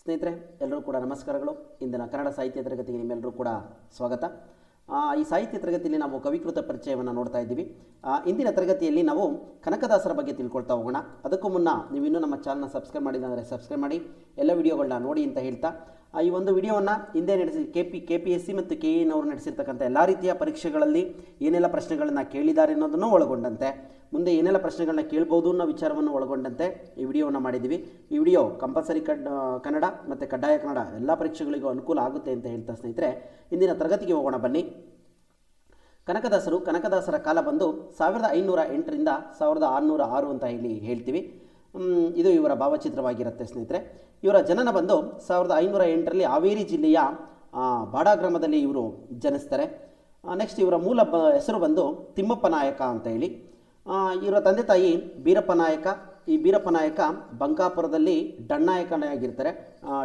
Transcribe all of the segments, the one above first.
ಸ್ನೇಹಿತರೆ ಎಲ್ಲರೂ ಕೂಡ ನಮಸ್ಕಾರಗಳು. ಇಂದಿನ ಕನ್ನಡ ಸಾಹಿತ್ಯ ತರಗತಿಗೆ ನಿಮ್ಮೆಲ್ಲರೂ ಕೂಡ ಸ್ವಾಗತ. ಈ ಸಾಹಿತ್ಯ ತರಗತಿಯಲ್ಲಿ ನಾವು ಕವಿಕೃತ ಪರಿಚಯವನ್ನು ನೋಡ್ತಾ ಇದ್ದೀವಿ. ಇಂದಿನ ತರಗತಿಯಲ್ಲಿ ನಾವು ಕನಕದಾಸರ ಬಗ್ಗೆ ತಿಳ್ಕೊಳ್ತಾ ಹೋಗೋಣ. ಅದಕ್ಕೂ ಮುನ್ನ ನೀವು ಇನ್ನೂ ನಮ್ಮ ಚಾನಲ್ನ ಸಬ್ಸ್ಕ್ರೈಬ್ ಮಾಡಿಲ್ಲ ಅಂದರೆ ಸಬ್ಸ್ಕ್ರೈಬ್ ಮಾಡಿ, ಎಲ್ಲ ವಿಡಿಯೋಗಳನ್ನ ನೋಡಿ ಅಂತ ಹೇಳ್ತಾ ಈ ಒಂದು ವಿಡಿಯೋವನ್ನು ಹಿಂದೆ ನಡೆಸಿ K P K P S C ಮತ್ತು ಕೆ ಎನ್ ಅವರು ನಡೆಸಿರ್ತಕ್ಕಂಥ ಎಲ್ಲ ರೀತಿಯ ಪರೀಕ್ಷೆಗಳಲ್ಲಿ ಏನೆಲ್ಲ ಪ್ರಶ್ನೆಗಳನ್ನು ಕೇಳಿದ್ದಾರೆ ಅನ್ನೋದನ್ನು ಒಳಗೊಂಡಂತೆ. ಮುಂದೆ ಏನೆಲ್ಲ ಪ್ರಶ್ನೆಗಳನ್ನ ಕೇಳ್ಬೋದು ಅನ್ನೋ ವಿಚಾರವನ್ನು ಒಳಗೊಂಡಂತೆ ಈ ವಿಡಿಯೋವನ್ನು ಮಾಡಿದ್ದೀವಿ. ಈ ವಿಡಿಯೋ ಕಂಪಲ್ಸರಿ ಕನ್ನಡ ಮತ್ತು ಕಡ್ಡಾಯ ಕನ್ನಡ ಎಲ್ಲ ಪರೀಕ್ಷೆಗಳಿಗೂ ಅನುಕೂಲ ಆಗುತ್ತೆ ಅಂತ ಹೇಳ್ತಾ ಸ್ನೇಹಿತರೆ, ಇಂದಿನ ತರಗತಿಗೆ ಹೋಗೋಣ ಬನ್ನಿ. ಕನಕದಾಸರು ಕನಕದಾಸರ ಕಾಲ ಬಂದು ಸಾವಿರದ ಐನೂರ ಎಂಟರಿಂದ ಸಾವಿರದ ಆರುನೂರ ಆರು ಅಂತ ಇಲ್ಲಿ ಹೇಳ್ತೀವಿ. ಇದು ಇವರ ಭಾವಚಿತ್ರವಾಗಿರುತ್ತೆ ಸ್ನೇಹಿತರೆ. ಇವರ ಜನನ ಬಂದು ಸಾವಿರದ ಐನೂರ ಎಂಟರಲ್ಲಿ ಹಾವೇರಿ ಜಿಲ್ಲೆಯ ಬಾಡಾ ಗ್ರಾಮದಲ್ಲಿ ಇವರು ಜನಿಸ್ತಾರೆ. ನೆಕ್ಸ್ಟ್ ಇವರ ಮೂಲ ಹೆಸರು ಬಂದು ತಿಮ್ಮಪ್ಪ ನಾಯಕ ಅಂತ ಹೇಳಿ. ಇವರ ತಂದೆ ತಾಯಿ ಬೀರಪ್ಪ ನಾಯಕ. ಈ ಬೀರಪ್ಪ ನಾಯಕ ಬಂಕಾಪುರದಲ್ಲಿ ಡಣ್ಣಾಯಕನಾಗಿರ್ತಾರೆ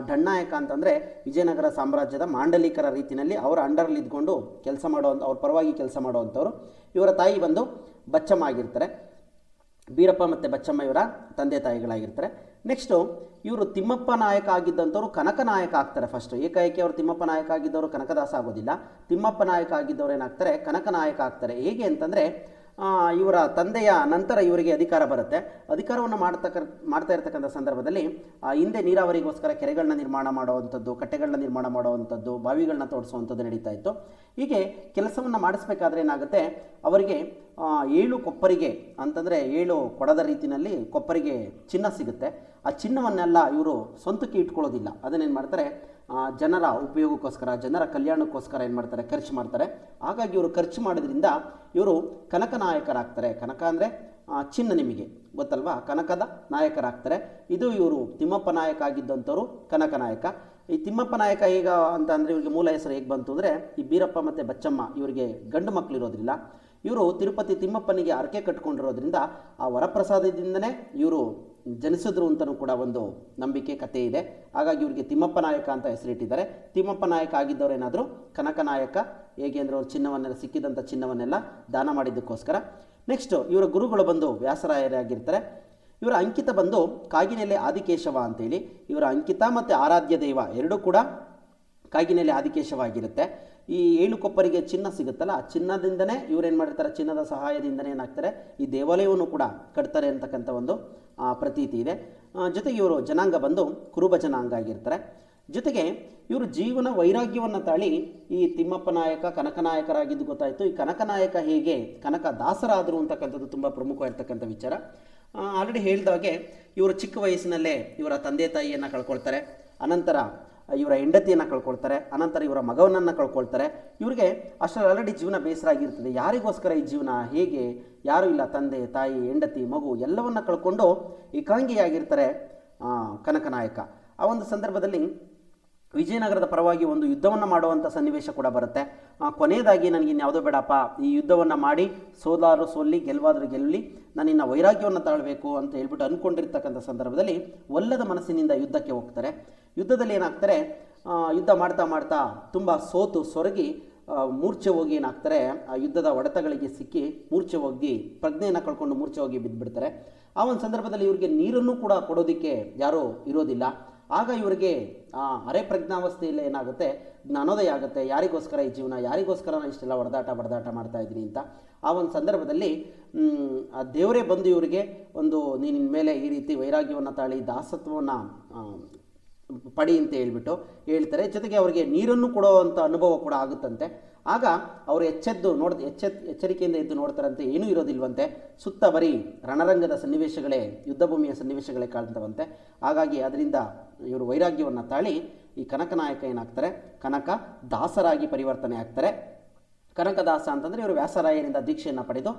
ಡಣ್ಣಾಯಕ ಅಂತಂದರೆ ವಿಜಯನಗರ ಸಾಮ್ರಾಜ್ಯದ ಮಾಂಡಲಿಕರ ರೀತಿಯಲ್ಲಿ ಅವರ ಅಂಡರಲ್ಲಿ ಇದ್ಕೊಂಡು ಕೆಲಸ ಮಾಡುವಂಥ ಅವ್ರ ಪರವಾಗಿ ಕೆಲಸ ಮಾಡುವಂಥವ್ರು ಇವರ ತಾಯಿ ಬಂದು ಬಚ್ಚಮ್ಮ ಆಗಿರ್ತಾರೆ. ಬೀರಪ್ಪ ಮತ್ತು ಬಚ್ಚಮ್ಮ ಇವರ ತಂದೆ ತಾಯಿಗಳಾಗಿರ್ತಾರೆ. ನೆಕ್ಸ್ಟು ಇವರು ತಿಮ್ಮಪ್ಪ ನಾಯಕ ಆಗಿದ್ದಂಥವ್ರು ಕನಕ ನಾಯಕ ಆಗ್ತಾರೆ ಫಸ್ಟು ಏಕಾಏಕಿ ಅವರು ತಿಮ್ಮಪ್ಪ ನಾಯಕ ಆಗಿದ್ದವರು ಕನಕದಾಸ ಆಗೋದಿಲ್ಲ. ತಿಮ್ಮಪ್ಪ ನಾಯಕ ಆಗಿದ್ದವ್ರು ಏನಾಗ್ತಾರೆ? ಕನಕ ನಾಯಕ ಆಗ್ತಾರೆ. ಹೇಗೆ ಅಂತಂದರೆ ಇವರ ತಂದೆಯ ನಂತರ ಇವರಿಗೆ ಅಧಿಕಾರ ಬರುತ್ತೆ. ಅಧಿಕಾರವನ್ನು ಮಾಡ್ತಕ್ಕ, ಮಾಡ್ತಾ ಇರತಕ್ಕಂಥ ಸಂದರ್ಭದಲ್ಲಿ ಹಿಂದೆ ನೀರಾವರಿಗೋಸ್ಕರ ಕೆರೆಗಳನ್ನ ನಿರ್ಮಾಣ ಮಾಡುವಂಥದ್ದು, ಕಟ್ಟೆಗಳನ್ನ ನಿರ್ಮಾಣ ಮಾಡುವಂಥದ್ದು, ಬಾವಿಗಳನ್ನ ತೋಡಿಸುವಂಥದ್ದು ನಡೀತಾ ಇತ್ತು. ಹೀಗೆ ಕೆಲಸವನ್ನು ಮಾಡಿಸ್ಬೇಕಾದ್ರೆ ಏನಾಗುತ್ತೆ? ಅವರಿಗೆ ಏಳು ಕೊಪ್ಪರಿಗೆ, ಅಂತಂದರೆ ಏಳು ಕೊಡದ ರೀತಿಯಲ್ಲಿ ಕೊಪ್ಪರಿಗೆ ಚಿನ್ನ ಸಿಗುತ್ತೆ. ಆ ಚಿನ್ನವನ್ನೆಲ್ಲ ಇವರು ಸ್ವಂತಕ್ಕೆ ಇಟ್ಕೊಳ್ಳೋದಿಲ್ಲ. ಅದನ್ನೇನು ಮಾಡ್ತಾರೆ? ಜನರ ಉಪಯೋಗಕ್ಕೋಸ್ಕರ, ಜನರ ಕಲ್ಯಾಣಕ್ಕೋಸ್ಕರ ಏನು ಮಾಡ್ತಾರೆ? ಖರ್ಚು ಮಾಡ್ತಾರೆ. ಹಾಗಾಗಿ ಇವರು ಖರ್ಚು ಮಾಡೋದ್ರಿಂದ ಇವರು ಕನಕ ನಾಯಕರಾಗ್ತಾರೆ. ಕನಕ ಅಂದರೆ ಚಿನ್ನ ನಿಮಗೆ. ಗೊತ್ತಲ್ವಾ? ಕನಕದ ನಾಯಕರಾಗ್ತಾರೆ. ಇದು ಇವರು ತಿಮ್ಮಪ್ಪ ನಾಯಕ ಆಗಿದ್ದಂಥವ್ರು ಕನಕ ನಾಯಕ. ಈ ತಿಮ್ಮಪ್ಪ ನಾಯಕ ಈಗ ಅಂತ ಅಂದರೆ ಇವರಿಗೆ ಮೂಲ ಹೆಸರು ಹೇಗೆ ಬಂತು ಅಂದರೆ, ಈ ಬೀರಪ್ಪ ಮತ್ತು ಬಚ್ಚಮ್ಮ ಇವರಿಗೆ ಗಂಡು ಮಕ್ಕಳು ಇರೋದ್ರಿಲ್ಲ. ಇವರು ತಿರುಪತಿ ತಿಮ್ಮಪ್ಪನಿಗೆ ಅರಕೆ ಕಟ್ಕೊಂಡಿರೋದ್ರಿಂದ ಆ ವರಪ್ರಸಾದದಿಂದನೇ ಇವರು ಜನಿಸಿದ್ರು ಅಂತಲೂ ಕೂಡ ಒಂದು ನಂಬಿಕೆ ಕಥೆ ಇದೆ. ಹಾಗಾಗಿ ಇವರಿಗೆ ತಿಮ್ಮಪ್ಪ ನಾಯಕ ಅಂತ ಹೆಸರಿಟ್ಟಿದ್ದಾರೆ. ತಿಮ್ಮಪ್ಪ ನಾಯಕ ಆಗಿದ್ದವರೇನಾದರೂ ಕನಕ ನಾಯಕ, ಹೇಗೆ ಅಂದರೆ ಅವ್ರ ಚಿನ್ನವನ್ನೆಲ್ಲ ಸಿಕ್ಕಿದಂಥ ಚಿನ್ನವನ್ನೆಲ್ಲ ದಾನ ಮಾಡಿದ್ದಕ್ಕೋಸ್ಕರ. ನೆಕ್ಸ್ಟು ಇವರ ಗುರುಗಳು ಬಂದು ವ್ಯಾಸರಾಯರಾಗಿರ್ತಾರೆ ಇವರ ಅಂಕಿತ ಬಂದು ಕಾಗಿನೆಲೆ ಆದಿಕೇಶವ ಅಂತೇಳಿ. ಇವರ ಅಂಕಿತ ಮತ್ತು ಆರಾಧ್ಯ ದೈವ ಎರಡೂ ಕೂಡ ಕಾಗಿನೆಲೆ ಆದಿಕೇಶವಾಗಿರುತ್ತೆ ಈ ಏಳು ಕೊಪ್ಪರಿಗೆ ಚಿನ್ನ ಸಿಗುತ್ತಲ್ಲ, ಆ ಚಿನ್ನದಿಂದನೇ ಇವ್ರೇನು ಮಾಡಿರ್ತಾರೆ ಚಿನ್ನದ ಸಹಾಯದಿಂದನೇ ಏನಾಗ್ತಾರೆ ಈ ದೇವಾಲಯವನ್ನು ಕೂಡ ಕಟ್ತಾರೆ ಅಂತಕ್ಕಂಥ ಒಂದು ಪ್ರತೀತಿ ಇದೆ. ಜೊತೆಗೆ ಇವರು ಜನಾಂಗ ಬಂದು ಕುರುಬ ಜನಾಂಗ ಆಗಿರ್ತಾರೆ. ಜೊತೆಗೆ ಇವರು ಜೀವನ ವೈರಾಗ್ಯವನ್ನು ತಾಳಿ ಈ ತಿಮ್ಮಪ್ಪ ನಾಯಕ, ಕನಕ ನಾಯಕರಾಗಿದ್ದು ಗೊತ್ತಾಯಿತು. ಈ ಕನಕನಾಯಕ ಹೇಗೆ, ಕನಕ ದಾಸರಾದರು ಅಂತಕ್ಕಂಥದ್ದು ತುಂಬ ಪ್ರಮುಖವಾಗಿರ್ತಕ್ಕಂಥ ವಿಚಾರ. ಆಲ್ರೆಡಿ ಹೇಳಿದಾಗೆ ಇವರು ಚಿಕ್ಕ ವಯಸ್ಸಿನಲ್ಲೇ ಇವರ ತಂದೆ ತಾಯಿಯನ್ನು ಕಳ್ಕೊಳ್ತಾರೆ. ಅನಂತರ ಇವರ ಹೆಂಡತಿಯನ್ನು ಕಳ್ಕೊಳ್ತಾರೆ, ಅನಂತರ ಇವರ ಮಗವನನ್ನು ಕಳ್ಕೊಳ್ತಾರೆ. ಇವರಿಗೆ ಅಷ್ಟರಲ್ಲಿ ಆಲ್ರೆಡಿ ಜೀವನ ಬೇಸರ ಆಗಿರ್ತದೆ. ಯಾರಿಗೋಸ್ಕರ ಈ ಜೀವನ? ಹೇಗೆ? ಯಾರೂ ಇಲ್ಲ? ತಂದೆ, ತಾಯಿ, ಹೆಂಡತಿ, ಮಗು ಎಲ್ಲವನ್ನ ಕಳ್ಕೊಂಡು ಏಕಾಂಗಿಯಾಗಿರ್ತಾರೆ ಕನಕನಾಯಕ. ಕನಕ ನಾಯಕ ಆ ಒಂದು ಸಂದರ್ಭದಲ್ಲಿ ವಿಜಯನಗರದ ಪರವಾಗಿ ಒಂದು ಯುದ್ಧವನ್ನು ಮಾಡುವಂಥ ಸನ್ನಿವೇಶ ಕೂಡ ಬರುತ್ತೆ. ಕೊನೆಯದಾಗಿ ನನಗೆ ಇನ್ಯಾವುದೋ ಬೇಡಪ್ಪ, ಈ ಯುದ್ಧವನ್ನು ಮಾಡಿ, ಸೋಲಾರು ಸೋಲ್ಲಿ, ಗೆಲ್ವಾದರೂ ಗೆಲ್ಲಿ, ನಾನು ಇನ್ನು ವೈರಾಗ್ಯವನ್ನು ತಾಳಬೇಕು ಅಂತ ಹೇಳ್ಬಿಟ್ಟು ಅಂದ್ಕೊಂಡಿರ್ತಕ್ಕಂಥ ಸಂದರ್ಭದಲ್ಲಿ ಒಲ್ಲದ ಮನಸ್ಸಿನಿಂದ ಯುದ್ಧಕ್ಕೆ ಹೋಗ್ತಾರೆ. ಯುದ್ಧದಲ್ಲಿ ಏನಾಗ್ತಾರೆ ಯುದ್ಧ ಮಾಡ್ತಾ ಮಾಡ್ತಾ ತುಂಬ ಸೋತು, ಸೊರಗಿ ಮೂರ್ಛೆ ಹೋಗಿ ಏನಾಗ್ತಾರೆ, ಆ ಯುದ್ಧದ ಹೊಡೆತಗಳಿಗೆ ಸಿಕ್ಕಿ ಮೂರ್ಛೆ ಹೋಗಿ, ಪ್ರಜ್ಞೆಯನ್ನು ಕಳ್ಕೊಂಡು ಮೂರ್ಛೆ ಹೋಗಿ ಬಿದ್ದುಬಿಡ್ತಾರೆ ಆ ಒಂದು ಸಂದರ್ಭದಲ್ಲಿ ಇವರಿಗೆ ನೀರನ್ನು ಕೂಡ ಕೊಡೋದಕ್ಕೆ ಯಾರೂ ಇರೋದಿಲ್ಲ. ಆಗ ಇವರಿಗೆ, ಆ, ಅರೆ ಪ್ರಜ್ಞಾವಸ್ಥೆಯಲ್ಲಿ ಏನಾಗುತ್ತೆ, ಜ್ಞಾನೋದಯ ಆಗುತ್ತೆ. ಯಾರಿಗೋಸ್ಕರ ಈ ಜೀವನ, ಯಾರಿಗೋಸ್ಕರ ನಾನು ಇಷ್ಟೆಲ್ಲ ಹೊಡೆದಾಟ ಹೊಡೆದಾಟ ಮಾಡ್ತಾ ಇದ್ದೀನಿ ಅಂತ ಆ ಒಂದು ಸಂದರ್ಭದಲ್ಲಿ ಆ ದೇವರೇ ಬಂದು ಇವರಿಗೆ ಒಂದು ನೀನಿನ ಮೇಲೆ ಈ ರೀತಿ ವೈರಾಗ್ಯವನ್ನು ತಾಳಿ ದಾಸತ್ವವನ್ನು ಪಡಿ ಅಂತ ಹೇಳ್ಬಿಟ್ಟು ಹೇಳ್ತಾರೆ. ಜೊತೆಗೆ ಅವರಿಗೆ ನೀರನ್ನು ಕೊಡುವಂಥ ಅನುಭವ ಕೂಡ ಆಗುತ್ತಂತೆ. ಆಗ ಅವರು ಎಚ್ಚೆದ್ದು ನೋಡ್, ಎಚ್ಚೆತ್, ಎಚ್ಚರಿಕೆಯಿಂದ ಎದ್ದು ನೋಡ್ತಾರಂತೆ. ಏನೂ ಇರೋದಿಲ್ವಂತೆ. ಸುತ್ತ ಬರೀ ರಣರಂಗದ ಸನ್ನಿವೇಶಗಳೇ, ಯುದ್ಧಭೂಮಿಯ ಸನ್ನಿವೇಶಗಳೇ ಕಾಣ್ತವಂತೆ. ಹಾಗಾಗಿ ಅದರಿಂದ ಇವರು ವೈರಾಗ್ಯವನ್ನು ತಾಳಿ ಈ ಕನಕ ನಾಯಕ ಏನಾಗ್ತಾರೆ? ಕನಕ ದಾಸರಾಗಿ ಪರಿವರ್ತನೆ ಆಗ್ತಾರೆ. ಕನಕದಾಸ ಅಂತಂದರೆ ಇವರು ವ್ಯಾಸರಾಯರಿಂದ ದೀಕ್ಷೆಯನ್ನು ಪಡೆದು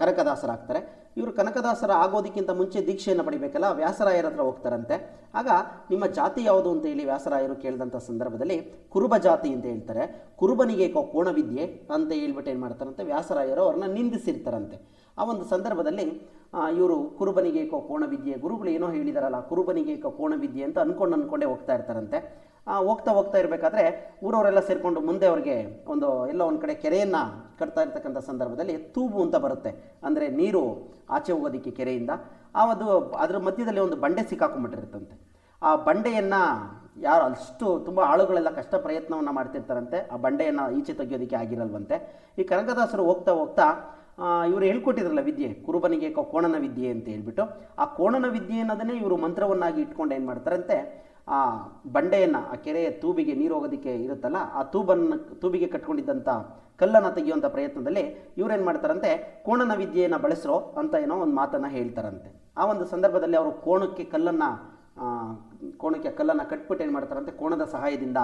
ಕನಕದಾಸರಾಗ್ತಾರೆ. ಇವರು ಕನಕದಾಸರ ಆಗೋದಕ್ಕಿಂತ ಮುಂಚೆ ದೀಕ್ಷೆಯನ್ನು ಪಡಿಬೇಕಲ್ಲ, ವ್ಯಾಸರಾಯರ ಹತ್ರ ಹೋಗ್ತಾರಂತೆ. ಆಗ ನಿಮ್ಮ ಜಾತಿ ಯಾವುದು ಅಂತ ಹೇಳಿ ವ್ಯಾಸರಾಯರು ಕೇಳಿದಂಥ ಸಂದರ್ಭದಲ್ಲಿ ಕುರುಬ ಜಾತಿ ಅಂತ ಹೇಳ್ತಾರೆ. ಕುರುಬನಿಗೆ ಕೋಣವಿದ್ಯೆ ಅಂತ ಹೇಳ್ಬಿಟ್ಟು ಏನು ಮಾಡ್ತಾರಂತೆ, ವ್ಯಾಸರಾಯರು ಅವ್ರನ್ನ ನಿಂದಿಸಿರ್ತಾರಂತೆ. ಆ ಒಂದು ಸಂದರ್ಭದಲ್ಲಿ ಇವರು ಕುರುಬನಿಗೆ ಕೋಣವಿದ್ಯೆ ಗುರುಗಳು ಏನೋ ಹೇಳಿದಾರಲ್ಲ, ಕುರುಬನಿಗೆ ಕೋಣವಿದ್ಯೆ ಅಂತ ಅನ್ಕೊಂಡು ಅನ್ಕೊಂಡೇ ಹೋಗ್ತಾ ಇರ್ತಾರಂತೆ. ಹೋಗ್ತಾ ಹೋಗ್ತಾ ಇರಬೇಕಾದ್ರೆ ಊರವರೆಲ್ಲ ಸೇರಿಕೊಂಡು ಮುಂದೆ ಅವ್ರಿಗೆ ಒಂದು ಎಲ್ಲ ಒಂದು ಕಡೆ ಕೆರೆಯನ್ನು ಕಟ್ತಾ ಇರ್ತಕ್ಕಂಥ ಸಂದರ್ಭದಲ್ಲಿ ತೂಬು ಅಂತ ಬರುತ್ತೆ. ಅಂದರೆ ನೀರು ಆಚೆ ಹೋಗೋದಕ್ಕೆ ಕೆರೆಯಿಂದ. ಆ ಅದು ಅದರ ಮಧ್ಯದಲ್ಲಿ ಒಂದು ಬಂಡೆ ಸಿಕ್ಕಾಕೊಂಡ್ಬಿಟ್ಟಿರುತ್ತಂತೆ. ಆ ಬಂಡೆಯನ್ನು ಯಾರು ಅಷ್ಟು ತುಂಬ ಆಳುಗಳೆಲ್ಲ ಕಷ್ಟ ಪ್ರಯತ್ನವನ್ನು ಮಾಡ್ತಿರ್ತಾರಂತೆ. ಆ ಬಂಡೆಯನ್ನು ಈಚೆ ತೆಗೆಯೋದಕ್ಕೆ ಆಗಿರಲ್ವಂತೆ. ಈ ಕನಕದಾಸರು ಹೋಗ್ತಾ ಹೋಗ್ತಾ ಇವರು ಹೇಳ್ಕೊಟ್ಟಿದ್ರಲ್ಲ ವಿದ್ಯೆ, ಕುರುಬನಿಗೆ ಕೋಣನ ವಿದ್ಯೆ ಅಂತ ಹೇಳ್ಬಿಟ್ಟು. ಆ ಕೋಣನ ವಿದ್ಯೆ ಅನ್ನೋದನ್ನೇ ಇವರು ಮಂತ್ರವನ್ನಾಗಿ ಇಟ್ಕೊಂಡು ಏನು ಮಾಡ್ತಾರಂತೆ ಆ ಬಂಡೆಯನ್ನು, ಆ ಕೆರೆಯ ತೂಬಿಗೆ ನೀರು ಹೋಗೋದಕ್ಕೆ ಇರುತ್ತಲ್ಲ, ಆ ತೂಬನ್ನು, ತೂಬಿಗೆ ಕಟ್ಕೊಂಡಿದ್ದಂಥ ಕಲ್ಲನ್ನು ತೆಗೆಯುವಂಥ ಪ್ರಯತ್ನದಲ್ಲಿ ಇವ್ರೇನು ಮಾಡ್ತಾರಂತೆ, ಕೋಣನ ವಿದ್ಯೆಯನ್ನು ಬಳಸಿರೋ ಅಂತ ಏನೋ ಒಂದು ಮಾತನ್ನು ಹೇಳ್ತಾರಂತೆ. ಆ ಒಂದು ಸಂದರ್ಭದಲ್ಲಿ ಅವರು ಕೋಣಕ್ಕೆ ಕಲ್ಲನ್ನು ಕೋಣಕ್ಕೆ ಕಲ್ಲನ್ನು ಕಟ್ಬಿಟ್ಟು ಏನು ಮಾಡ್ತಾರಂತೆ, ಕೋಣದ ಸಹಾಯದಿಂದ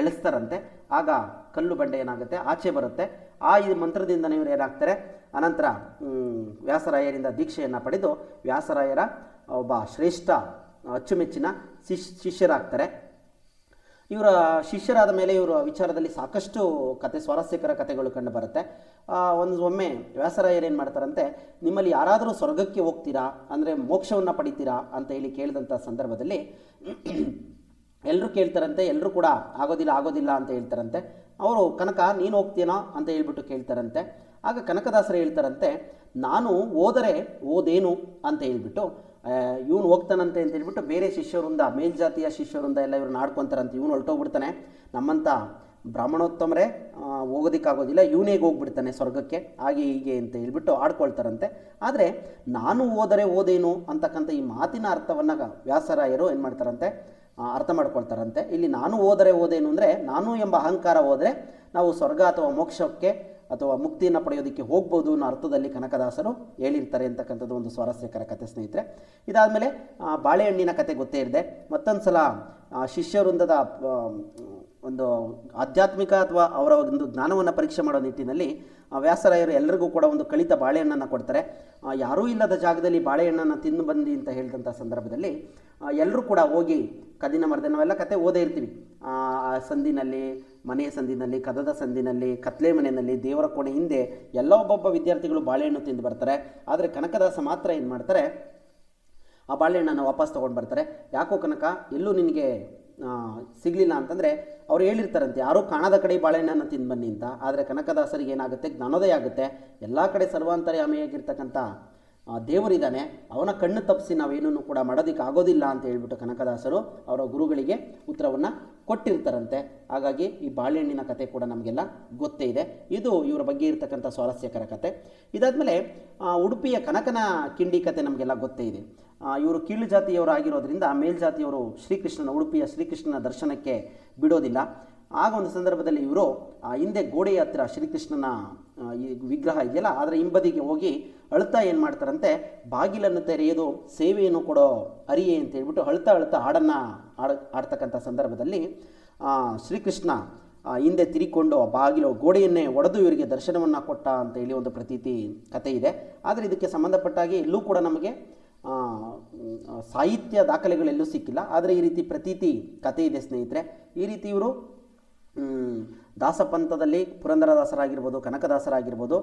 ಎಳೆಸ್ತಾರಂತೆ. ಆಗ ಕಲ್ಲು ಬಂಡೆ ಏನಾಗುತ್ತೆ, ಆಚೆ ಬರುತ್ತೆ. ಆ ಈ ಮಂತ್ರದಿಂದ ಇವರು ಏನಾಗ್ತಾರೆ, ಅನಂತರ ವ್ಯಾಸರಾಯರಿಂದ ದೀಕ್ಷೆಯನ್ನು ಪಡೆದು ವ್ಯಾಸರಾಯರ ಒಬ್ಬ ಶ್ರೇಷ್ಠ ಅಚ್ಚುಮೆಚ್ಚಿನ ಶಿಶ್, ಶಿಷ್ಯರಾಗ್ತಾರೆ. ಇವರ ಶಿಷ್ಯರಾದ ಮೇಲೆ ಇವರ ವಿಚಾರದಲ್ಲಿ ಸಾಕಷ್ಟು ಕತೆ, ಸ್ವಾರಸ್ಯಕರ ಕಥೆಗಳು ಕಂಡು ಬರುತ್ತೆ. ಒಂದು ಒಮ್ಮೆ ವ್ಯಾಸರಾಯರು ಏನು ಮಾಡ್ತಾರಂತೆ, ನಿಮ್ಮಲ್ಲಿ ಯಾರಾದರೂ ಸ್ವರ್ಗಕ್ಕೆ ಹೋಗ್ತೀರಾ, ಅಂದರೆ ಮೋಕ್ಷವನ್ನು ಪಡಿತೀರಾ ಅಂತ ಹೇಳಿ ಕೇಳಿದಂಥ ಸಂದರ್ಭದಲ್ಲಿ ಎಲ್ಲರೂ ಕೇಳ್ತಾರಂತೆ ಎಲ್ಲರೂ ಕೂಡ ಆಗೋದಿಲ್ಲ ಆಗೋದಿಲ್ಲ ಅಂತ ಹೇಳ್ತಾರಂತೆ. ಅವರು, ಕನಕ, ನೀನು ಹೋಗ್ತೀನೋ ಅಂತ ಹೇಳ್ಬಿಟ್ಟು ಕೇಳ್ತಾರಂತೆ. ಆಗ ಕನಕದಾಸರು ಹೇಳ್ತಾರಂತೆ, ನಾನು ಓದರೆ ಓದೇನು ಅಂತ ಹೇಳ್ಬಿಟ್ಟು ಇವನು ಹೋಗ್ತಾನಂತೆ ಅಂತ ಹೇಳ್ಬಿಟ್ಟು ಬೇರೆ ಶಿಷ್ಯರಿಂದ ಮೇಲ್ಜಾತಿಯ ಶಿಷ್ಯರಿಂದ ಎಲ್ಲ ಇವ್ರನ್ನ ಆಡ್ಕೊತಾರಂತೆ. ಇವನು ಹೊರಟೋಗ್ಬಿಡ್ತಾನೆ. ನಮ್ಮಂಥ ಬ್ರಾಹ್ಮಣೋತ್ತಮರೇ ಹೋಗೋದಕ್ಕಾಗೋದಿಲ್ಲ. ಇವನೇ ಹೋಗ್ಬಿಡ್ತಾನೆ ಸ್ವರ್ಗಕ್ಕೆ. ಹಾಗೆ ಹೀಗೆ ಅಂತ ಹೇಳ್ಬಿಟ್ಟು ಆಡ್ಕೊಳ್ತಾರಂತೆ. ಆದರೆ ನಾನು ಓದರೆ ಓದೇನು ಅಂತಕ್ಕಂಥ ಈ ಮಾತಿನ ಅರ್ಥವನ್ನು ವ್ಯಾಸರಾಯರು ಏನು ಮಾಡ್ತಾರಂತೆ ಅರ್ಥ ಮಾಡ್ಕೊಳ್ತಾರಂತೆ. ಇಲ್ಲಿ ನಾನು ಓದರೆ ಓದೇನು ಅಂದರೆ, ನಾನು ಎಂಬ ಅಹಂಕಾರ ಹೋದರೆ ನಾವು ಸ್ವರ್ಗ ಅಥವಾ ಮೋಕ್ಷಕ್ಕೆ ಅಥವಾ ಮುಕ್ತಿಯನ್ನು ಪಡೆಯೋದಕ್ಕೆ ಹೋಗ್ಬೋದು ಅನ್ನೋ ಅರ್ಥದಲ್ಲಿ ಕನಕದಾಸರು ಹೇಳಿರ್ತಾರೆ ಅಂತಕ್ಕಂಥದ್ದು ಒಂದು ಸ್ವಾರಸ್ಯಕರ ಕತೆ ಸ್ನೇಹಿತರೆ. ಇದಾದಮೇಲೆ ಬಾಳೆಹಣ್ಣಿನ ಕತೆ ಗೊತ್ತೇ ಇರದೆ. ಮತ್ತೊಂದು ಸಲ ಶಿಷ್ಯ ವೃಂದದ ಒಂದು ಆಧ್ಯಾತ್ಮಿಕ ಅಥವಾ ಅವರ ಒಂದು ಜ್ಞಾನವನ್ನು ಪರೀಕ್ಷೆ ಮಾಡೋ ನಿಟ್ಟಿನಲ್ಲಿ ವ್ಯಾಸರಾಯರು ಎಲ್ಲರಿಗೂ ಕೂಡ ಒಂದು ಕಳಿತ ಬಾಳೆಹಣ್ಣನ್ನು ಕೊಡ್ತಾರೆ. ಯಾರೂ ಇಲ್ಲದ ಜಾಗದಲ್ಲಿ ಬಾಳೆಹಣ್ಣನ್ನು ತಿಂದು ಬಂದಿ ಅಂತ ಹೇಳಿದಂಥ ಸಂದರ್ಭದಲ್ಲಿ ಎಲ್ಲರೂ ಕೂಡ ಹೋಗಿ ಕದಿನ ಮರದ, ನಾವೆಲ್ಲ ಕತೆ ಓದೇ ಇರ್ತೀವಿ. ಸಂದಿನಲ್ಲಿ ಮನೆಯ ಸಂದಿನಲ್ಲಿ, ಕದದ ಸಂದಿನಲ್ಲಿ, ಕತ್ಲೆ ಮನೆಯಲ್ಲಿ, ದೇವರ ಕೋಣೆ ಹಿಂದೆ ಎಲ್ಲ ಒಬ್ಬೊಬ್ಬ ವಿದ್ಯಾರ್ಥಿಗಳು ಬಾಳೆಹಣ್ಣು ತಿಂದು ಬರ್ತಾರೆ. ಆದರೆ ಕನಕದಾಸ ಮಾತ್ರ ಏನು ಮಾಡ್ತಾರೆ? ಆ ಬಾಳೆಹಣ್ಣನ್ನು ವಾಪಸ್ ತೊಗೊಂಡು ಬರ್ತಾರೆ. ಯಾಕೋ ಕನಕ, ಎಲ್ಲೂ ನಿನಗೆ ಸಿಗಲಿಲ್ಲ ಅಂತಂದರೆ ಅವ್ರು ಹೇಳಿರ್ತಾರಂತೆ, ಯಾರೂ ಕಾಣದ ಕಡೆ ಬಾಳೆಹಣ್ಣನ್ನು ತಿಂದು ಬನ್ನಿ ಅಂತ. ಆದರೆ ಕನಕದಾಸರಿಗೆ ಏನಾಗುತ್ತೆ? ಜ್ಞಾನೋದಯ ಆಗುತ್ತೆ. ಎಲ್ಲ ಕಡೆ ಸರ್ವಾಂತರ್ಯಾಮಿಯಾಗಿರ್ತಕ್ಕಂಥ ದೇವರಿದ್ದಾನೆ, ಅವನ ಕಣ್ಣು ತಪ್ಪಿಸಿ ನಾವೇನೂ ಕೂಡ ಮಾಡೋದಕ್ಕೆ ಆಗೋದಿಲ್ಲ ಅಂತ ಹೇಳ್ಬಿಟ್ಟು ಕನಕದಾಸರು ಅವರ ಗುರುಗಳಿಗೆ ಉತ್ತರವನ್ನು ಕೊಟ್ಟಿರ್ತಾರಂತೆ. ಹಾಗಾಗಿ ಈ ಬಾಳೆಹಣ್ಣಿನ ಕತೆ ಕೂಡ ನಮಗೆಲ್ಲ ಗೊತ್ತೇ ಇದೆ. ಇದು ಇವರ ಬಗ್ಗೆ ಇರತಕ್ಕಂಥ ಸ್ವಾರಸ್ಯಕರ ಕತೆ. ಇದಾದಮೇಲೆ ಉಡುಪಿಯ ಕನಕನ ಕಿಂಡಿ ಕತೆ ನಮಗೆಲ್ಲ ಗೊತ್ತೇ ಇದೆ. ಇವರು ಕೀಳು ಜಾತಿಯವರಾಗಿರೋದ್ರಿಂದ ಮೇಲ್ಜಾತಿಯವರು ಶ್ರೀಕೃಷ್ಣನ, ಉಡುಪಿಯ ಶ್ರೀಕೃಷ್ಣನ ದರ್ಶನಕ್ಕೆ ಬಿಡೋದಿಲ್ಲ. ಆಗ ಒಂದು ಸಂದರ್ಭದಲ್ಲಿ ಇವರು, ಆ, ಹಿಂದೆ ಗೋಡೆಯ ಹತ್ತಿರ ಶ್ರೀಕೃಷ್ಣನ ಈ ವಿಗ್ರಹ ಇದೆಯಲ್ಲ ಅದರ ಹಿಂಬದಿಗೆ ಹೋಗಿ ಅಳ್ತಾ ಏನು ಮಾಡ್ತಾರಂತೆ, ಬಾಗಿಲನ್ನು ತೆರೆಯೋದು, ಸೇವೆಯನ್ನು ಕೊಡೋ ಅರಿಯೇ ಅಂತ ಹೇಳ್ಬಿಟ್ಟು ಅಳ್ತಾ ಅಳ್ತಾ ಹಾಡನ್ನು ಆಡ ಆಡ್ತಕ್ಕಂಥ ಸಂದರ್ಭದಲ್ಲಿ ಶ್ರೀಕೃಷ್ಣ ಹಿಂದೆ ತಿರಿಕೊಂಡು ಬಾಗಿಲು ಗೋಡೆಯನ್ನೇ ಒಡೆದು ಇವರಿಗೆ ದರ್ಶನವನ್ನು ಕೊಟ್ಟ ಅಂತ ಹೇಳಿ ಒಂದು ಪ್ರತೀತಿ ಕತೆ ಇದೆ. ಆದರೆ ಇದಕ್ಕೆ ಸಂಬಂಧಪಟ್ಟಾಗಿ ಎಲ್ಲೂ ಕೂಡ ನಮಗೆ ಸಾಹಿತ್ಯ ದಾಖಲೆಗಳೆಲ್ಲೂ ಸಿಕ್ಕಿಲ್ಲ. ಆದರೆ ಈ ರೀತಿ ಪ್ರತೀತಿ ಕತೆ ಇದೆ ಸ್ನೇಹಿತರೆ. ಈ ರೀತಿ ಇವರು ದಾಸಪಂಥದಲ್ಲಿ ಪುರಂದರದಾಸರಾಗಿರ್ಬೋದು, ಕನಕದಾಸರಾಗಿರ್ಬೋದು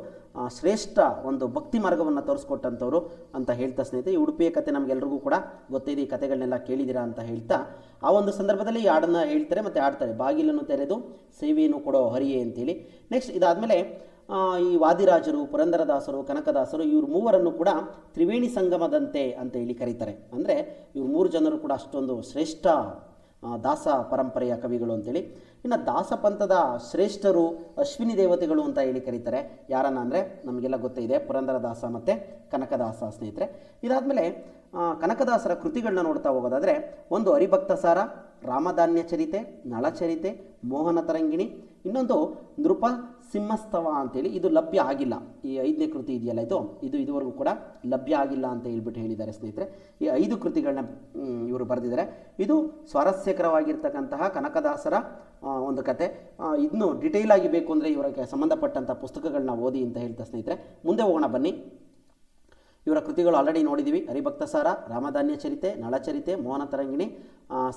ಶ್ರೇಷ್ಠ ಒಂದು ಭಕ್ತಿ ಮಾರ್ಗವನ್ನು ತೋರಿಸ್ಕೊಟ್ಟಂಥವ್ರು ಅಂತ ಹೇಳ್ತಾ ಸ್ನೇಹಿತರೆ, ಈ ಉಡುಪಿಯ ಕತೆ ನಮಗೆಲ್ರಿಗೂ ಕೂಡ ಗೊತ್ತಿದೆ, ಈ ಕತೆಗಳನ್ನೆಲ್ಲ ಕೇಳಿದ್ದೀರಾ ಅಂತ ಹೇಳ್ತಾ, ಆ ಒಂದು ಸಂದರ್ಭದಲ್ಲಿ ಈ ಹಾಡನ್ನು ಹೇಳ್ತಾರೆ ಮತ್ತು ಆಡ್ತಾರೆ ಬಾಗಿಲನ್ನು ತೆರೆದು ಸೇವೆಯನ್ನು ಕೊಡೋ ಹರಿಯೇ ಅಂತೇಳಿ. ನೆಕ್ಸ್ಟ್ ಇದಾದಮೇಲೆ ಈ ವಾದಿರಾಜರು, ಪುರಂದರದಾಸರು, ಕನಕದಾಸರು, ಇವ್ರು ಮೂವರನ್ನು ಕೂಡ ತ್ರಿವೇಣಿ ಸಂಗಮದಂತೆ ಅಂತ ಹೇಳಿ ಕರೀತಾರೆ. ಅಂದರೆ ಇವರು ಮೂರು ಜನರು ಕೂಡ ಅಷ್ಟೊಂದು ಶ್ರೇಷ್ಠ ದಾಸ ಪರಂಪರೆಯ ಕವಿಗಳು ಅಂತೇಳಿ. ಇನ್ನು ದಾಸಪಂಥದ ಶ್ರೇಷ್ಠರು ಅಶ್ವಿನಿ ದೇವತೆಗಳು ಅಂತ ಹೇಳಿ ಕರೀತಾರೆ. ಯಾರನ್ನ ಅಂದರೆ ನಮಗೆಲ್ಲ ಗೊತ್ತಿದೆ, ಪುರಂದರದಾಸ ಮತ್ತು ಕನಕದಾಸ ಸ್ನೇಹಿತರೆ. ಇದಾದಮೇಲೆ ಕನಕದಾಸರ ಕೃತಿಗಳನ್ನ ನೋಡ್ತಾ ಹೋಗೋದಾದರೆ, ಒಂದು ಹರಿಭಕ್ತ ಸಾರ ರಾಮಧಾನ್ಯ ಚರಿತೆ, ನಳಚರಿತೆ, ಮೋಹನ ತರಂಗಿಣಿ, ಇನ್ನೊಂದು ನೃಪ ಸಿಂಹಸ್ತವ ಅಂತೇಳಿ ಇದು ಲಭ್ಯ ಆಗಿಲ್ಲ. ಈ ಐದನೇ ಕೃತಿ ಇದೆಯಲ್ಲ ಇದು? ಇದು ಇದುವರೆಗೂ ಕೂಡ ಲಭ್ಯ ಆಗಿಲ್ಲ ಅಂತ ಹೇಳ್ಬಿಟ್ಟು ಹೇಳಿದ್ದಾರೆ ಸ್ನೇಹಿತರೆ. ಈ ಐದು ಕೃತಿಗಳನ್ನ ಇವರು ಬರೆದಿದ್ದಾರೆ. ಇದು ಸ್ವಾರಸ್ಯಕರವಾಗಿರ್ತಕ್ಕಂತಹ ಕನಕದಾಸರ ಒಂದು ಕತೆ. ಇದನ್ನು ಡಿಟೇಲ್ ಆಗಿ ಬೇಕು ಅಂದರೆ ಇವರಿಗೆ ಸಂಬಂಧಪಟ್ಟಂಥ ಪುಸ್ತಕಗಳನ್ನ ಓದಿ ಅಂತ ಹೇಳ್ತಾ ಸ್ನೇಹಿತರೆ. ಮುಂದೆ ಹೋಗೋಣ ಬನ್ನಿ. ಇವರ ಕೃತಿಗಳು ಆಲ್ರೆಡಿ ನೋಡಿದ್ದೀವಿ ಹರಿಭಕ್ತ ಸಾರ ರಾಮಧಾನ್ಯ ಚರಿತೆ, ನಳಚರಿತೆ, ಮೋಹನ ತರಂಗಿಣಿ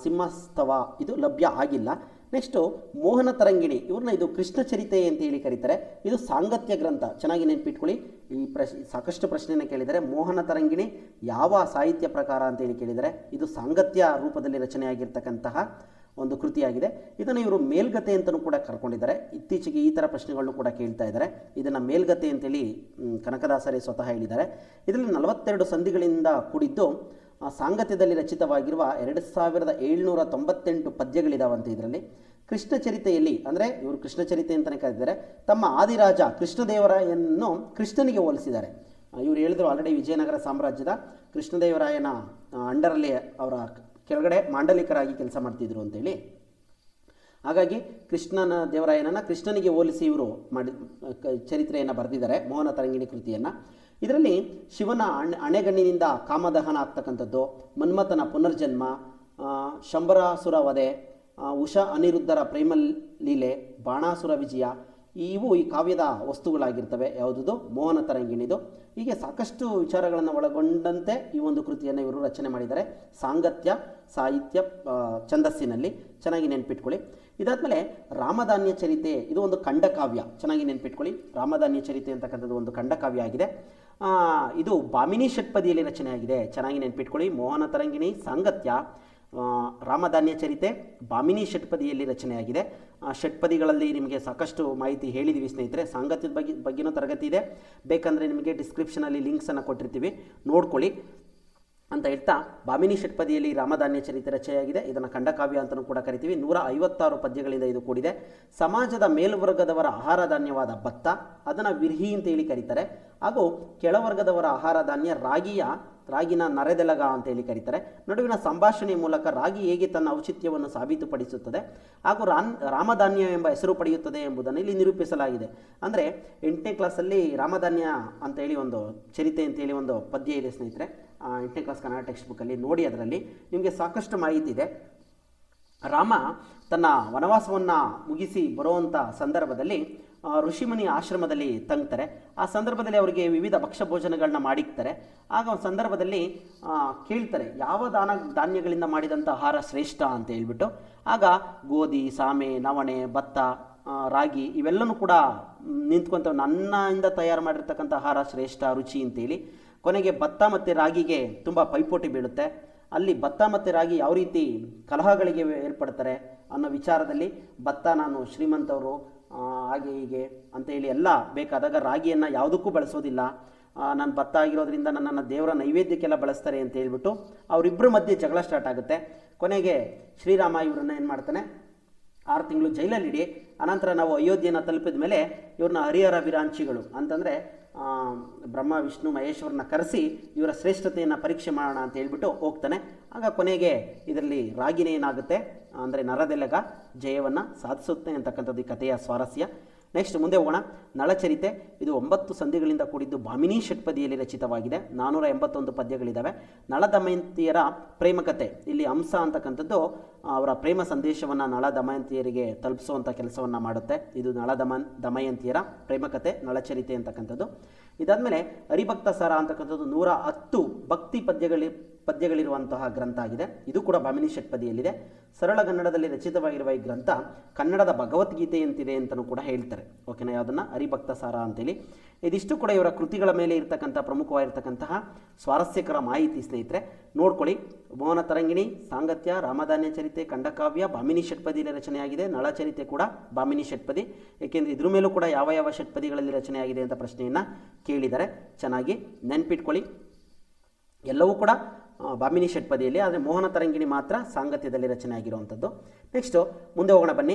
ಸಿಂಹಸ್ತವ ಇದು ಲಭ್ಯ ಆಗಿಲ್ಲ. ನೆಕ್ಸ್ಟು ಮೋಹನ ತರಂಗಿಣಿ. ಇವ್ರನ್ನ ಇದು ಕೃಷ್ಣ ಚರಿತೆ ಅಂತ ಹೇಳಿ ಕರೀತಾರೆ. ಇದು ಸಾಂಗತ್ಯ ಗ್ರಂಥ. ಚೆನ್ನಾಗಿ ನೆನ್ಪಿಟ್ಕೊಳ್ಳಿ. ಈ ಪ್ರಶ್, ಸಾಕಷ್ಟು ಪ್ರಶ್ನೆಯನ್ನು ಕೇಳಿದರೆ ಮೋಹನ ತರಂಗಿಣಿ ಯಾವ ಸಾಹಿತ್ಯ ಪ್ರಕಾರ ಅಂತ ಹೇಳಿ ಕೇಳಿದರೆ ಇದು ಸಾಂಗತ್ಯ ರೂಪದಲ್ಲಿ ರಚನೆಯಾಗಿರ್ತಕ್ಕಂತಹ ಒಂದು ಕೃತಿಯಾಗಿದೆ. ಇದನ್ನು ಇವರು ಮೇಲ್ಗತೆ ಅಂತಲೂ ಕೂಡ ಕರ್ಕೊಂಡಿದ್ದಾರೆ. ಇತ್ತೀಚೆಗೆ ಈ ಥರ ಪ್ರಶ್ನೆಗಳನ್ನು ಕೂಡ ಕೇಳ್ತಾ ಇದ್ದಾರೆ. ಇದನ್ನು ಮೇಲ್ಗತೆ ಅಂತೇಳಿ ಕನಕದಾಸರೇ ಸ್ವತಃ ಹೇಳಿದ್ದಾರೆ. ಇದರಲ್ಲಿ ನಲವತ್ತೆರಡು ಸಂಧಿಗಳಿಂದ ಕೂಡಿದ್ದು ಸಾಂಗತ್ಯದಲ್ಲಿ ರಚಿತವಾಗಿರುವ ಎರಡು ಸಾವಿರದ ಏಳ್ನೂರ ತೊಂಬತ್ತೆಂಟು ಪದ್ಯಗಳಿದಾವಂತೆ ಇದರಲ್ಲಿ. ಕೃಷ್ಣ ಚರಿತೆಯಲ್ಲಿ ಅಂದರೆ ಇವರು ಕೃಷ್ಣ ಚರಿತೆ ಅಂತಲೇ ಕರೆದಿದ್ದಾರೆ ತಮ್ಮ ಆದಿರಾಜ ಕೃಷ್ಣದೇವರಾಯನ್ನು ಕೃಷ್ಣನಿಗೆ ಹೋಲಿಸಿದ್ದಾರೆ. ಆ, ಇವರು ಹೇಳಿದ್ರು ಆಲ್ರೆಡಿ ವಿಜಯನಗರ ಸಾಮ್ರಾಜ್ಯದ ಕೃಷ್ಣದೇವರಾಯನ ಆ, ಅಂಡರಲ್ಲಿ ಅವರ ಕೆಳಗಡೆ ಮಾಂಡಲಿಕರಾಗಿ ಕೆಲಸ ಮಾಡ್ತಿದ್ರು ಅಂತೇಳಿ. ಹಾಗಾಗಿ ಕೃಷ್ಣನ ದೇವರಾಯನನ್ನು ಕೃಷ್ಣನಿಗೆ ಹೋಲಿಸಿ ಇವರು ಮಾಡಿ ಚರಿತ್ರೆಯನ್ನು ಬರೆದಿದ್ದಾರೆ ಮೋಹನ ತರಂಗಿಣಿ ಕೃತಿಯನ್ನು. ಇದರಲ್ಲಿ ಶಿವನ ಅಣೆ, ಅಣೆಗಣ್ಣಿನಿಂದ ಕಾಮದಹನ ಆಗ್ತಕ್ಕಂಥದ್ದು ಮನ್ಮಥನ ಪುನರ್ಜನ್ಮ ಶಂಬರಾಸುರ ವಧೆ ಉಷಾ ಅನಿರುದ್ಧರ ಪ್ರೇಮ ಲೀಲೆ ಬಾಣಾಸುರ ವಿಜಯ, ಇವು ಈ ಕಾವ್ಯದ ವಸ್ತುಗಳಾಗಿರ್ತವೆ. ಯಾವುದುದು? ಮೋಹನ ತರಂಗಿಣಿದು. ಹೀಗೆ ಸಾಕಷ್ಟು ವಿಚಾರಗಳನ್ನು ಒಳಗೊಂಡಂತೆ ಈ ಒಂದು ಕೃತಿಯನ್ನು ಇವರು ರಚನೆ ಮಾಡಿದ್ದಾರೆ. ಸಾಂಗತ್ಯ, ಸಾಹಿತ್ಯ ಛಂದಸ್ಸಿನಲ್ಲಿ. ಚೆನ್ನಾಗಿ ನೆನ್ಪಿಟ್ಕೊಳ್ಳಿ. ಇದಾದಮೇಲೆ ರಾಮಧಾನ್ಯ ಚರಿತೆ, ಇದು ಒಂದು ಖಂಡಕಾವ್ಯ. ಚೆನ್ನಾಗಿ ನೆನ್ಪಿಟ್ಕೊಳ್ಳಿ. ರಾಮಧಾನ್ಯ ಚರಿತೆ ಅಂತಕ್ಕಂಥದ್ದು ಒಂದು ಖಂಡಕಾವ್ಯ ಆಗಿದೆ. ಇದು ಬಾಮಿನಿ ಷಟ್ಪದಿಯಲ್ಲಿ ರಚನೆಯಾಗಿದೆ. ಚೆನ್ನಾಗಿ ನೆನ್ಪಿಟ್ಕೊಳ್ಳಿ. ಮೋಹನ ತರಂಗಿಣಿ, ಸಾಂಗತ್ಯ ರಾಮಧಾನ್ಯ ಚರಿತೆ, ಬಾಮಿನಿ ಷಟ್ಪದಿಯಲ್ಲಿ ರಚನೆಯಾಗಿದೆ. ಆ, ಷಟ್ಪದಿಗಳಲ್ಲಿ ನಿಮಗೆ ಸಾಕಷ್ಟು ಮಾಹಿತಿ ಹೇಳಿದ್ದೀವಿ ಸ್ನೇಹಿತರೆ. ಸಾಂಗತ್ಯದ ಬಗ್ಗೆ, ಬಗ್ಗೆನೂ ತರಗತಿ ಇದೆ. ಬೇಕಂದರೆ ನಿಮಗೆ ಡಿಸ್ಕ್ರಿಪ್ಷನಲ್ಲಿ ಲಿಂಕ್ಸನ್ನು ಕೊಟ್ಟಿರ್ತೀವಿ. ನೋಡ್ಕೊಳ್ಳಿ. ಅಂತ ಹೇಳ್ತಾ ಬಾಮಿನಿ ಷಟ್ಪದಿಯಲ್ಲಿ ರಾಮಧಾನ್ಯ ಚರಿತ್ರೆ ರಚೆಯಾಗಿದೆ ಇದನ್ನು ಖಂಡಕಾವ್ಯ ಅಂತಲೂ ಕೂಡ ಕರಿತೀವಿ. ನೂರ ಐವತ್ತಾರು ಪದ್ಯಗಳಿಂದ ಇದು ಕೂಡಿದೆ. ಸಮಾಜದ ಮೇಲ್ವರ್ಗದವರ ಆಹಾರ ಧಾನ್ಯವಾದ ಭತ್ತ, ಅದನ್ನು ವಿರ್ಹಿ ಅಂತ ಹೇಳಿ ಕರೀತಾರೆ. ಹಾಗೂ ಕೆಳವರ್ಗದವರ ಆಹಾರ ಧಾನ್ಯ ರಾಗಿಯ ರಾಗಿನ ನರೆದೆಲಗ ಅಂತೇಳಿ ಕರೀತಾರೆ. ನಡುವಿನ ಸಂಭಾಷಣೆಯ ಮೂಲಕ ರಾಗಿ ಹೇಗೆ ತನ್ನ ಔಚಿತ್ಯವನ್ನು ಸಾಬೀತುಪಡಿಸುತ್ತದೆ ಹಾಗೂ ರಾನ್, ರಾಮಧಾನ್ಯ ಎಂಬ ಹೆಸರು ಪಡೆಯುತ್ತದೆ ಎಂಬುದನ್ನು ಇಲ್ಲಿ ನಿರೂಪಿಸಲಾಗಿದೆ. ಅಂದರೆ ಎಂಟನೇ ಕ್ಲಾಸಲ್ಲಿ ರಾಮಧಾನ್ಯ ಅಂತೇಳಿ ಒಂದು ಚರಿತೆ ಅಂತೇಳಿ ಒಂದು ಪದ್ಯ ಇದೆ ಸ್ನೇಹಿತರೆ. ಎಂಟನೇ ಕ್ಲಾಸ್ ಕನ್ನಡ ಟೆಕ್ಸ್ಟ್ ಬುಕ್ಕಲ್ಲಿ ನೋಡಿ ಅದರಲ್ಲಿ. ನಿಮಗೆ ಸಾಕಷ್ಟು ಮಾಹಿತಿ ಇದೆ. ರಾಮ ತನ್ನ ವನವಾಸವನ್ನು ಮುಗಿಸಿ ಬರುವಂಥ ಸಂದರ್ಭದಲ್ಲಿ ಋಷಿಮುನಿ ಆಶ್ರಮದಲ್ಲಿ ತಂಗ್ತಾರೆ. ಆ ಸಂದರ್ಭದಲ್ಲಿ ಅವರಿಗೆ ವಿವಿಧ ಭಕ್ಷ ಭೋಜನಗಳನ್ನ ಮಾಡಿಕ್ತಾರೆ. ಆಗ ಒಂದು ಸಂದರ್ಭದಲ್ಲಿ ಕೇಳ್ತಾರೆ, ಯಾವ ದಾನ, ಧಾನ್ಯಗಳಿಂದ ಮಾಡಿದಂಥ ಆಹಾರ ಶ್ರೇಷ್ಠ ಅಂತ ಹೇಳ್ಬಿಟ್ಟು. ಆಗ ಗೋಧಿ, ಸಾಮೆ, ನವಣೆ, ಭತ್ತ ರಾಗಿ ಇವೆಲ್ಲನೂ ಕೂಡ ನಿಂತ್ಕೊಂತ ನನ್ನಿಂದ ತಯಾರು ಮಾಡಿರ್ತಕ್ಕಂಥ ಆಹಾರ ಶ್ರೇಷ್ಠ, ರುಚಿ ಅಂತೇಳಿ ಕೊನೆಗೆ ಭತ್ತ ಮತ್ತು ರಾಗಿಗೆ ತುಂಬ ಪೈಪೋಟಿ ಬೀಳುತ್ತೆ. ಅಲ್ಲಿ ಭತ್ತ ಮತ್ತು ರಾಗಿ ಯಾವ ರೀತಿ ಕಲಹಗಳಿಗೆ ಏರ್ಪಡ್ತಾರೆ ಅನ್ನೋ ವಿಚಾರದಲ್ಲಿ ಭತ್ತ ನಾನು ಶ್ರೀಮಂತವರು ಹಾಗೆ ಹೀಗೆ ಅಂತ ಹೇಳಿ ಎಲ್ಲ ಬೇಕಾದಾಗ ರಾಗಿಯನ್ನು ಯಾವುದಕ್ಕೂ ಬಳಸೋದಿಲ್ಲ. ನಾನು ಭತ್ತ ಆಗಿರೋದ್ರಿಂದ ನನ್ನನ್ನು ದೇವರ ನೈವೇದ್ಯಕ್ಕೆಲ್ಲ ಬಳಸ್ತಾರೆ ಅಂತ ಹೇಳಿಬಿಟ್ಟು ಅವರಿಬ್ಬರ ಮಧ್ಯೆ ಜಗಳ ಸ್ಟಾರ್ಟ್ ಆಗುತ್ತೆ. ಕೊನೆಗೆ ಶ್ರೀರಾಮ ಇವರನ್ನ ಏನು ಮಾಡ್ತಾನೆ? ಆರು ತಿಂಗಳು ಜೈಲಲ್ಲಿಡಿ ಅನಂತರ ನಾವು ಅಯೋಧ್ಯೆಯನ್ನು ತಲುಪಿದ ಮೇಲೆ ಇವ್ರನ್ನ ಹರಿಹರ ವಿರಾಂಚಿಗಳು ಅಂತಂದರೆ ಬ್ರಹ್ಮ, ವಿಷ್ಣು ಮಹೇಶ್ವರನ ಕರೆಸಿ ಇವರ ಶ್ರೇಷ್ಠತೆಯನ್ನು ಪರೀಕ್ಷೆ ಮಾಡೋಣ ಅಂತ ಹೇಳ್ಬಿಟ್ಟು ಹೋಗ್ತಾನೆ. ಆಗ ಕೊನೆಗೆ ಇದರಲ್ಲಿ ರಾಗಿನೇ ಏನಾಗುತ್ತೆ? ಅಂದರೆ ನರದೆಲಗ ಜಯವನ್ನು ಸಾಧಿಸುತ್ತೆ ಅಂತಕ್ಕಂಥದ್ದು ಈ ಕಥೆಯ ಸ್ವಾರಸ್ಯ. ನೆಕ್ಸ್ಟ್ ಮುಂದೆ ಹೋಗೋಣ. ನಳಚರಿತೆ, ಇದು ಒಂಬತ್ತು ಸಂಧಿಗಳಿಂದ ಕೂಡಿದ್ದು ಭಾಮಿನಿ ಷಟ್ಪದಿಯಲ್ಲಿ ರಚಿತವಾಗಿದೆ. ನಾನ್ನೂರ ಎಂಬತ್ತೊಂದು ಪದ್ಯಗಳಿದ್ದಾವೆ ನಳ ದಮಯಂತಿಯರ ಪ್ರೇಮಕತೆ ಇಲ್ಲಿ ಹಂಸ ಅಂತಕ್ಕಂಥದ್ದು ಅವರ ಪ್ರೇಮ ಸಂದೇಶವನ್ನು ನಳ ದಮಯಂತಿಯರಿಗೆ ತಲುಪಿಸುವಂಥ ಕೆಲಸವನ್ನು ಮಾಡುತ್ತೆ. ಇದು ನಳ ದಮನ್ ದಮಯಂತಿಯರ ಪ್ರೇಮಕತೆ ನಳಚರಿತೆ ಅಂತಕ್ಕಂಥದ್ದು. ಇದಾದಮೇಲೆ ಹರಿಭಕ್ತ ಸರ ಅಂತಕ್ಕಂಥದ್ದು ನೂರ ಹತ್ತು ಭಕ್ತಿ ಪದ್ಯಗಳಿ ಪದ್ಯಗಳಿರುವಂತಹ ಗ್ರಂಥ ಆಗಿದೆ. ಇದು ಕೂಡ ಭಾಮಿನಿ ಷಟ್ಪದಿಯಲ್ಲಿದೆ ಸರಳ ಕನ್ನಡದಲ್ಲಿ ರಚಿತವಾಗಿರುವ ಈ ಗ್ರಂಥ ಕನ್ನಡದ ಭಗವದ್ಗೀತೆಯಂತಿದೆ ಅಂತಲೂ ಕೂಡ ಹೇಳ್ತಾರೆ. ಓಕೆನಾ? ಯಾವುದನ್ನು? ಹರಿಭಕ್ತ ಸಾರ ಅಂತೇಳಿ. ಇದಿಷ್ಟು ಕೂಡ ಇವರ ಕೃತಿಗಳ ಮೇಲೆ ಇರತಕ್ಕಂಥ ಪ್ರಮುಖವಾಗಿರ್ತಕ್ಕಂತಹ ಸ್ವಾರಸ್ಯಕರ ಮಾಹಿತಿ ಸ್ನೇಹಿತರೆ. ನೋಡ್ಕೊಳ್ಳಿ. ಮೋಹನ ತರಂಗಿಣಿ, ಸಾಂಗತ್ಯ, ರಾಮಧಾನ್ಯ ಚರಿತೆ, ಖಂಡಕಾವ್ಯ ಭಾಮಿನಿ ಷಟ್ಪದಿಯಲ್ಲಿ ರಚನೆಯಾಗಿದೆ. ನಳಚರಿತೆ ಕೂಡ ಭಾಮಿನಿ ಷಟ್ಪದಿ ಏಕೆಂದರೆ ಇದ್ರ ಮೇಲೂ ಕೂಡ ಯಾವ ಯಾವ ಷಟ್ಪದಿಗಳಲ್ಲಿ ರಚನೆಯಾಗಿದೆ ಅಂತ ಪ್ರಶ್ನೆಯನ್ನು ಕೇಳಿದ್ದಾರೆ ಚೆನ್ನಾಗಿ ನೆನ್ಪಿಟ್ಕೊಳ್ಳಿ. ಎಲ್ಲವೂ ಕೂಡ ಆ, ಭಾಮಿನಿ ಷಟ್ಪದಿಯಲ್ಲಿ ಆದರೆ ಮೋಹನ ತರಂಗಿಣಿ ಮಾತ್ರ ಸಾಂಗತ್ಯದಲ್ಲಿ ರಚನೆ ಆಗಿರುವಂಥದ್ದು ನೆಕ್ಸ್ಟು ಮುಂದೆ ಹೋಗೋಣ ಬನ್ನಿ.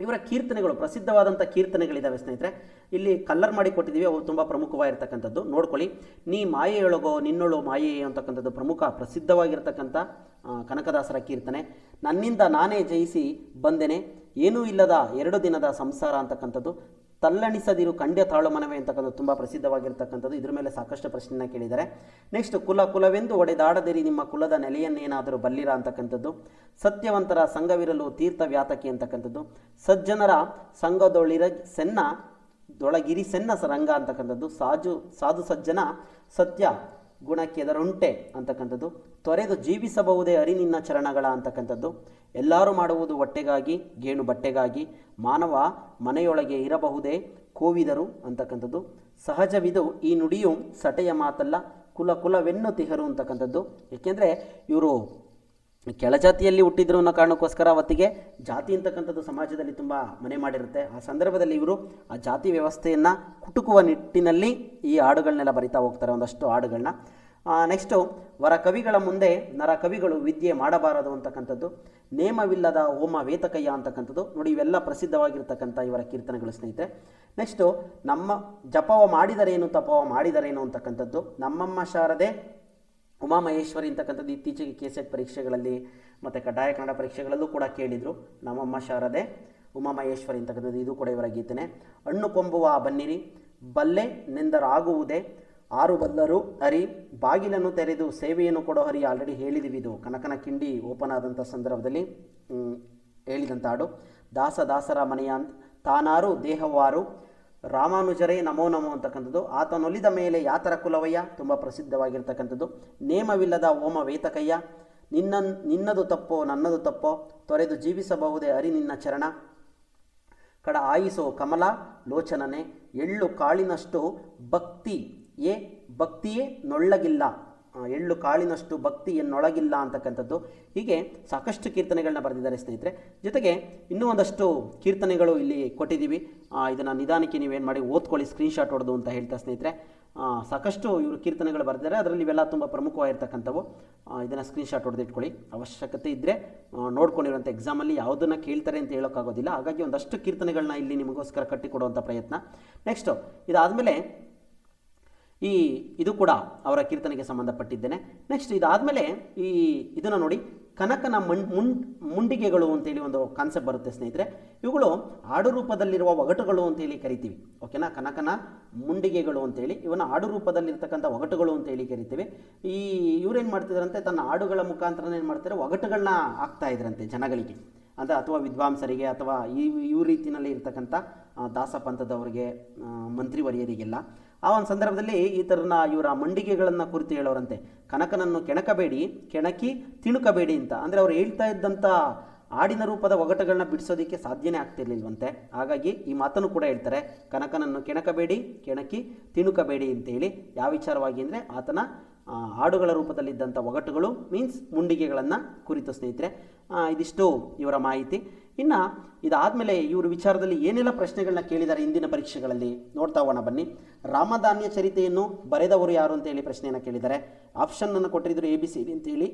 ಇವರ ಕೀರ್ತನೆಗಳು ಪ್ರಸಿದ್ಧವಾದಂಥ ಕೀರ್ತನೆಗಳಿದ್ದಾವೆ ಸ್ನೇಹಿತರೆ. ಇಲ್ಲಿ ಕಲ್ಲರ್ ಮಾಡಿ ಕೊಟ್ಟಿದ್ದೀವಿ ಅವು ತುಂಬ ಪ್ರಮುಖವಾಗಿರ್ತಕ್ಕಂಥದ್ದು. ನೋಡ್ಕೊಳ್ಳಿ. ನೀ ಮಾಯೆಯೊಳಗೋ ನಿನ್ನೊಳು ಮಾಯೆ ಅಂತಕ್ಕಂಥದ್ದು ಪ್ರಮುಖ ಪ್ರಸಿದ್ಧವಾಗಿರ್ತಕ್ಕಂಥ ಕನಕದಾಸರ ಕೀರ್ತನೆ. ನನ್ನಿಂದ ನಾನೇ ಜಯಿಸಿ ಬಂದೆನೆ ಏನೂ ಇಲ್ಲದ ಎರಡು ದಿನದ ಸಂಸಾರ ಅಂತಕ್ಕಂಥದ್ದು. ತಲ್ಲಣಿಸದಿರು ಖಂಡ್ಯ ತಾಳು ಮನವೇ ಅಂತಕ್ಕಂಥದ್ದು ತುಂಬ ಪ್ರಸಿದ್ಧವಾಗಿರ್ತಕ್ಕಂಥದ್ದು. ಇದ್ರ ಮೇಲೆ ಸಾಕಷ್ಟು ಪ್ರಶ್ನೆನ ಕೇಳಿದ್ದಾರೆ. ನೆಕ್ಸ್ಟ್ ಕುಲ ಕುಲವೆಂದು ಒಡೆದಾಡದಿರಿ ನಿಮ್ಮ ಕುಲದ ನೆಲೆಯನ್ನೇನಾದರೂ ಬಲ್ಲಿರ ಅಂತಕ್ಕಂಥದ್ದು. ಸತ್ಯವಂತರ ಸಂಘವಿರಲು ತೀರ್ಥ ವ್ಯಾತಕಿ ಅಂತಕ್ಕಂಥದ್ದು. ಸಜ್ಜನರ ಸಂಘದೊಳಿರ ಸೆನ್ನ ದೊಳಗಿರಿ ಸೆನ್ನ ಸರಂಗ ಅಂತಕ್ಕಂಥದ್ದು. ಸಾಜು, ಸಾಧು ಸಜ್ಜನ ಸತ್ಯ ಗುಣಕ್ಕೆದರುಂಟೆ ಅಂತಕ್ಕಂಥದ್ದು. ತೊರೆದು ಜೀವಿಸಬಹುದೇ ಅರಿ ನಿನ್ನ ಚರಣಗಳ ಅಂತಕ್ಕಂಥದ್ದು. ಎಲ್ಲರೂ ಮಾಡುವುದು ಹೊಟ್ಟೆಗಾಗಿ, ಗೇಣು ಬಟ್ಟೆಗಾಗಿ. ಮಾನವ ಮನೆಯೊಳಗೆ ಇರಬಹುದೇ? ಕೋವಿದರು ಅಂತಕ್ಕಂಥದ್ದು. ಸಹಜವಿದು, ಈ ನುಡಿಯು ಸಟೆಯ ಮಾತಲ್ಲ, ಕುಲ ಕುಲವೆನ್ನುತಿಹರು ಅಂತಕ್ಕಂಥದ್ದು. ಏಕೆಂದರೆ, ಇವರು ಕೆಳಜಾತಿಯಲ್ಲಿ ಹುಟ್ಟಿದ್ರು ಅನ್ನೋ ಕಾರಣಕ್ಕೋಸ್ಕರ ಅವತ್ತಿಗೆ ಜಾತಿ ಅಂತಕ್ಕಂಥದ್ದು ಸಮಾಜದಲ್ಲಿ ತುಂಬ ಮನೆ ಮಾಡಿರುತ್ತೆ. ಆ ಸಂದರ್ಭದಲ್ಲಿ ಇವರು ಆ ಜಾತಿ ವ್ಯವಸ್ಥೆಯನ್ನು ಕುಟುಕುವ ನಿಟ್ಟಿನಲ್ಲಿ ಈ ಹಾಡುಗಳನ್ನೆಲ್ಲ ಬರಿತಾ ಹೋಗ್ತಾರೆ, ಒಂದಷ್ಟು ಹಾಡುಗಳನ್ನ ನೆಕ್ಸ್ಟು ವರ ಕವಿಗಳ ಮುಂದೆ ನರ ಕವಿಗಳು ವಿದ್ಯೆ ಮಾಡಬಾರದು ಅಂತಕ್ಕಂಥದ್ದು, ನೇಮವಿಲ್ಲದ ಹೋಮ ವೇತಕಯ್ಯ ಅಂತಕ್ಕಂಥದ್ದು. ನೋಡಿ, ಇವೆಲ್ಲ ಪ್ರಸಿದ್ಧವಾಗಿರ್ತಕ್ಕಂಥ ಇವರ ಕೀರ್ತನೆಗಳು ಸ್ನೇಹಿತರೆ. ನೆಕ್ಸ್ಟು ನಮ್ಮ ಜಪವ ಮಾಡಿದರೇನು, ತಪವ ಮಾಡಿದರೇನು ಅಂತಕ್ಕಂಥದ್ದು. ನಮ್ಮಮ್ಮ ಶಾರದೆ, ಉಮಾಮಹೇಶ್ವರಿ ಅಂತಕ್ಕಂಥದ್ದು ಇತ್ತೀಚೆಗೆ ಕೆ ಸೆಟ್ ಪರೀಕ್ಷೆಗಳಲ್ಲಿ ಮತ್ತು ಕಡ್ಡಾಯ ಕನ್ನಡ ಪರೀಕ್ಷೆಗಳಲ್ಲೂ ಕೂಡ ಕೇಳಿದರು. ನಮ್ಮಮ್ಮ ಶಾರದೆ, ಉಮಾಮಹೇಶ್ವರಿ ಅಂತಕ್ಕಂಥದ್ದು, ಇದು ಕೂಡ ಇವರ ಗೀತೆನೆ. ಹಣ್ಣು ಕೊಂಬುವ ಬನ್ನಿರಿ, ಬಲ್ಲೆ ನೆಂದರಾಗುವುದೇ ಆರು ಬಲ್ಲರು ಹರಿ, ಬಾಗಿಲನ್ನು ತೆರೆದು ಸೇವೆಯನ್ನು ಕೊಡೋ ಹರಿ ಆಲ್ರೆಡಿ ಹೇಳಿದೀವಿ ಇದು. ಕನಕನ ಕಿಂಡಿ ಓಪನ್ ಆದಂಥ ಸಂದರ್ಭದಲ್ಲಿ ಹೇಳಿದಂಥ ಹಾಡು ದಾಸ ದಾಸರ ಮನೆಯ ತಾನಾರು ದೇಹವಾರು, ರಾಮಾನುಜರೇ ನಮೋ ನಮೋ ಅಂತಕ್ಕಂಥದ್ದು. ಆತನೊಲಿದ ಮೇಲೆ ಯಾತರ ಕುಲವಯ್ಯ? ತುಂಬ ಪ್ರಸಿದ್ಧವಾಗಿರ್ತಕ್ಕಂಥದ್ದು. ನೇಮವಿಲ್ಲದ ಓಮ ವೇತಕಯ್ಯ ನಿನ್ನ ನಿನ್ನದು ತಪ್ಪೋ, ನನ್ನದು ತಪ್ಪೋ, ತೊರೆದು ಜೀವಿಸಬಹುದೇ ಅರಿ ನಿನ್ನ ಚರಣ. ಕಡ ಆಯಿಸೋ ಕಮಲ, ಲೋಚನನೆ, ಎಳ್ಳು ಕಾಳಿನಷ್ಟು ಭಕ್ತಿ ಏ ಭಕ್ತಿಯೇ ನೊಳ್ಳಗಿಲ್ಲ. ಎಳ್ಳು ಕಾಳಿನಷ್ಟು ಭಕ್ತಿ ಎನ್ನೊಳಗಿಲ್ಲ ಅಂತಕ್ಕಂಥದ್ದು. ಹೀಗೆ ಸಾಕಷ್ಟು ಕೀರ್ತನೆಗಳನ್ನ ಬರೆದಿದ್ದಾರೆ ಸ್ನೇಹಿತರೆ. ಜೊತೆಗೆ ಇನ್ನೂ ಒಂದಷ್ಟು ಕೀರ್ತನೆಗಳು ಇಲ್ಲಿ ಕೊಟ್ಟಿದ್ದೀವಿ. ಇದನ್ನು ನಿಧಾನಕ್ಕೆ ನೀವೇನು ಮಾಡಿ ಓದ್ಕೊಳ್ಳಿ ಸ್ಕ್ರೀನ್ಶಾಟ್ ಹೊಡೆದು ಅಂತ ಹೇಳ್ತಾ ಸ್ನೇಹಿತರೆ. ಸಾಕಷ್ಟು ಇವರು ಕೀರ್ತನೆಗಳು ಬರೆದಿದ್ದಾರೆ. ಅದರಲ್ಲಿ ಇವೆಲ್ಲ ತುಂಬ ಪ್ರಮುಖವಾಗಿರ್ತಕ್ಕಂಥವು. ಇದನ್ನು ಸ್ಕ್ರೀನ್ಶಾಟ್ ಹೊಡೆದಿಟ್ಕೊಳ್ಳಿ ಅವಶ್ಯಕತೆ ಇದ್ದರೆ ನೋಡ್ಕೊಂಡಿರುವಂಥ ಎಕ್ಸಾಮಲ್ಲಿ ಯಾವುದನ್ನು ಕೇಳ್ತಾರೆ ಅಂತ ಹೇಳೋಕ್ಕಾಗೋದಿಲ್ಲ. ಹಾಗಾಗಿ ಒಂದಷ್ಟು ಕೀರ್ತನೆಗಳನ್ನ ಇಲ್ಲಿ ನಿಮಗೋಸ್ಕರ ಕಟ್ಟಿಕೊಡುವಂಥ ಪ್ರಯತ್ನ. ನೆಕ್ಸ್ಟು ಇದಾದಮೇಲೆ ಈ ಇದು ಕೂಡ ಅವರ ಕೀರ್ತನೆಗೆ ಸಂಬಂಧಪಟ್ಟಿದ್ದೇನೆ. ನೆಕ್ಸ್ಟ್ ಇದಾದಮೇಲೆ ಈ ಇದನ್ನು ನೋಡಿ ಕನಕನ ಮಣ್ ಮುಂ ಮುಂಡಿಗೆಗಳು ಅಂತೇಳಿ ಒಂದು ಕಾನ್ಸೆಪ್ಟ್ ಬರುತ್ತೆ ಸ್ನೇಹಿತರೆ. ಇವುಗಳು ಆಡು ರೂಪದಲ್ಲಿರುವ ಒಗಟುಗಳು ಅಂತೇಳಿ ಕರಿತೀವಿ. ಓಕೆನಾ ಕನಕನ ಮುಂಡಿಗೆಗಳು ಅಂತೇಳಿ ಇವನ್ನ ಆಡು ರೂಪದಲ್ಲಿರ್ತಕ್ಕಂಥ ಒಗಟುಗಳು ಅಂತೇಳಿ ಕರಿತೀವಿ. ಈ ಇವರೇನು ಮಾಡ್ತಿದ್ರಂತೆ? ತನ್ನ ಹಾಡುಗಳ ಮುಖಾಂತರ ಏನು ಮಾಡ್ತಾರೆ ಒಗಟುಗಳನ್ನ ಹಾಕ್ತಾ ಇದ್ರಂತೆ ಜನಗಳಿಗೆ. ಅಂದರೆ ಅಥವಾ ವಿದ್ವಾಂಸರಿಗೆ ಅಥವಾ ಈ ಈ ರೀತಿಯಲ್ಲಿ ಇರ್ತಕ್ಕಂಥ ಆ, ದಾಸ ಪಂಥದವರಿಗೆ ಆ, ಮಂತ್ರಿವರಿಯರಿಗೆಲ್ಲ. ಆ ಒಂದು ಸಂದರ್ಭದಲ್ಲಿ ಈ ಥರನ ಇವರ ಮಂಡಿಗೆಗಳನ್ನು ಕುರಿತು ಹೇಳೋರಂತೆ. ಕನಕನನ್ನು ಕೆಣಕಬೇಡಿ, ಕೆಣಕಿ ತಿಣುಕಬೇಡಿ ಅಂತ. ಅಂದರೆ ಅವ್ರು ಹೇಳ್ತಾ ಇದ್ದಂಥ ಆಡಿನ ರೂಪದ ಒಗಟುಗಳನ್ನ ಬಿಡಿಸೋದಕ್ಕೆ ಸಾಧ್ಯನೇ ಆಗ್ತಿರ್ಲಿಲ್ವಂತೆ. ಹಾಗಾಗಿ ಈ ಮಾತನ್ನು ಕೂಡ ಹೇಳ್ತಾರೆ. ಕನಕನನ್ನು ಕೆಣಕಬೇಡಿ, ಕೆಣಕಿ ತಿಣುಕಬೇಡಿ ಅಂತೇಳಿ ಯಾವ ವಿಚಾರವಾಗಿ ಅಂದರೆ ಆತನ ಹಾಡುಗಳ ರೂಪದಲ್ಲಿದ್ದಂಥ ಒಗಟುಗಳು ಮೀನ್ಸ್ ಮುಂಡಿಗೆಗಳನ್ನು ಕುರಿತು ಸ್ನೇಹಿತರೆ ಇದಿಷ್ಟು ಇವರ ಮಾಹಿತಿ. ಇನ್ನು ಇದಾದಮೇಲೆ ಇವರು ವಿಚಾರದಲ್ಲಿ ಏನೆಲ್ಲ ಪ್ರಶ್ನೆಗಳನ್ನ ಕೇಳಿದ್ದಾರೆ ಇಂದಿನ ಪರೀಕ್ಷೆಗಳಲ್ಲಿ? ನೋಡ್ತಾ ಹೋಗೋಣ ಬನ್ನಿ. ರಾಮಧಾನ್ಯ ಚರಿತೆಯನ್ನು ಬರೆದವರು ಯಾರು ಅಂತೇಳಿ ಪ್ರಶ್ನೆಯನ್ನು ಕೇಳಿದ್ದಾರೆ. ಆಪ್ಷನ್ನನ್ನು ಕೊಟ್ಟಿದ್ರು ಎ ಬಿ ಸಿ ಡಿ ಅಂತೇಳಿ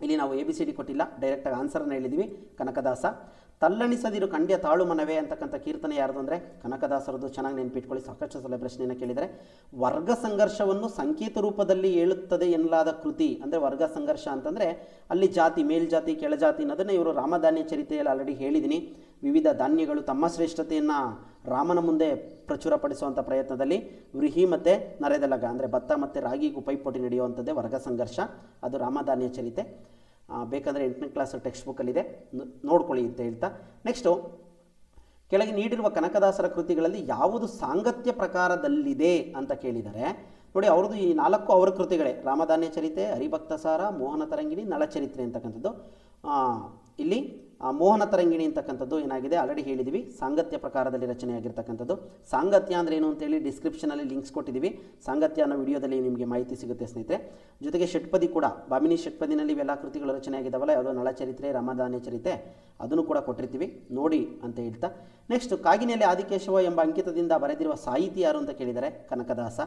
ಇಲ್ಲಿ ನಾವು ಎ ಬಿ ಸಿ ಡಿ ಕೊಟ್ಟಿಲ್ಲ ಡೈರೆಕ್ಟಾಗಿ ಆನ್ಸರನ್ನು ಹೇಳಿದ್ದೀವಿ ಕನಕದಾಸ. ತಲ್ಲಣಿಸದಿರು ಖಂಡ್ಯ ತಾಳು ಮನವೇ ಅಂತಕ್ಕಂಥ ಕೀರ್ತನೆ ಯಾರ್ದು ಅಂದರೆ ಕನಕದಾಸರದ್ದು ಚೆನ್ನಾಗಿ ನೆನಪಿಟ್ಕೊಳ್ಳಿ. ಸಾಕಷ್ಟು ಸಲ ಪ್ರಶ್ನೆಯನ್ನು ಕೇಳಿದರೆ, ವರ್ಗ ಸಂಘರ್ಷವನ್ನು ಸಂಕೇತ ರೂಪದಲ್ಲಿ ಹೇಳುತ್ತದೆ ಎನ್ನಲಾದ ಕೃತಿ ಅಂದರೆ ವರ್ಗ ಸಂಘರ್ಷ ಅಂತಂದರೆ ಅಲ್ಲಿ ಜಾತಿ ಮೇಲ್ಜಾತಿ ಕೆಳಜಾತಿ ಅನ್ನೋದನ್ನು ಇವರು ರಾಮಧಾನ್ಯ ಚರಿತೆಯಲ್ಲಿ ಆಲ್ರೆಡಿ ಹೇಳಿದ್ದೀನಿ ವಿವಿಧ ಧಾನ್ಯಗಳು ತಮ್ಮ ಶ್ರೇಷ್ಠತೆಯನ್ನು ರಾಮನ ಮುಂದೆ ಪ್ರಚುರಪಡಿಸುವಂಥ ಪ್ರಯತ್ನದಲ್ಲಿ ವ್ರೀಹಿ ಮತ್ತು ನರೇದಲಗ ಅಂದರೆ ಭತ್ತ ಮತ್ತು ರಾಗಿಗೂ ಪೈಪೋಟಿ ನಡೆಯುವಂಥದ್ದೇ ವರ್ಗ ಸಂಘರ್ಷ. ಅದು ರಾಮಧಾನ್ಯ ಚರಿತೆ. ಬೇಕಾದರೆ ಎಂಟನೇ ಕ್ಲಾಸ್ ಟೆಕ್ಸ್ಟ್ ಬುಕ್ಕಲ್ಲಿದೆ ನೋಡ್ಕೊಳ್ಳಿ ಅಂತ ಹೇಳ್ತಾ. ನೆಕ್ಸ್ಟು ಕೆಳಗೆ ನೀಡಿರುವ ಕನಕದಾಸರ ಕೃತಿಗಳಲ್ಲಿ ಯಾವುದು ಸಾಂಗತ್ಯ ಪ್ರಕಾರದಲ್ಲಿದೆ ಅಂತ ಕೇಳಿದರೆ, ನೋಡಿ ಅವ್ರದ್ದು ಈ ನಾಲ್ಕು ಅವರ ಕೃತಿಗಳೇ. ರಾಮಧಾನ್ಯ ಚರಿತೆ, ಹರಿಭಕ್ತ ಸಾರ, ಮೋಹನ ತರಂಗಿಣಿ, ನಳಚರಿತ್ರೆ ಅಂತಕ್ಕಂಥದ್ದು. ಇಲ್ಲಿ ಮೋಹನ ತರಂಗಿಣಿ ಅಂತಕ್ಕಂಥದ್ದು ಏನಾಗಿದೆ? ಆಲ್ರೆಡಿ ಹೇಳಿದ್ದೀವಿ ಸಾಂಗತ್ಯ ಪ್ರಕಾರದಲ್ಲಿ ರಚನೆಯಾಗಿರ್ತಕ್ಕಂಥದ್ದು. ಸಾಂಗತ್ಯ ಅಂದರೆ ಏನು ಅಂತೇಳಿ ಡಿಸ್ಕ್ರಿಪ್ಷನಲ್ಲಿ ಲಿಂಕ್ಸ್ ಕೊಟ್ಟಿದ್ದೀವಿ ಸಾಂಗತ್ಯ ಅನ್ನೋ ವಿಡಿಯೋದಲ್ಲಿ ನಿಮಗೆ ಮಾಹಿತಿ ಸಿಗುತ್ತೆ ಸ್ನೇಹಿತರೆ. ಜೊತೆಗೆ ಷಟ್ಪದಿ ಕೂಡ, ಬಾಮಿನಿ ಷಟ್ಪದಿನಲ್ಲಿ ಇವೆಲ್ಲ ಕೃತಿಗಳು ರಚನೆಯಾಗಿದ್ದಾವಲ್ಲ ಯಾವುದೋ ನಳಚರಿತ್ರೆ ರಾಮಧಾನ್ಯ ಚರಿತೆ, ಅದನ್ನು ಕೂಡ ಕೊಟ್ಟಿರ್ತೀವಿ. ನೋಡಿ ಅಂತ ಹೇಳ್ತಾ. ನೆಕ್ಸ್ಟ್ ಕಾಗಿನೆಲೆ ಆದಿಕೇಶವ ಎಂಬ ಅಂಕಿತದಿಂದ ಬರೆದಿರುವ ಸಾಹಿತಿ ಯಾರು ಅಂತ ಕೇಳಿದರೆ ಕನಕದಾಸ.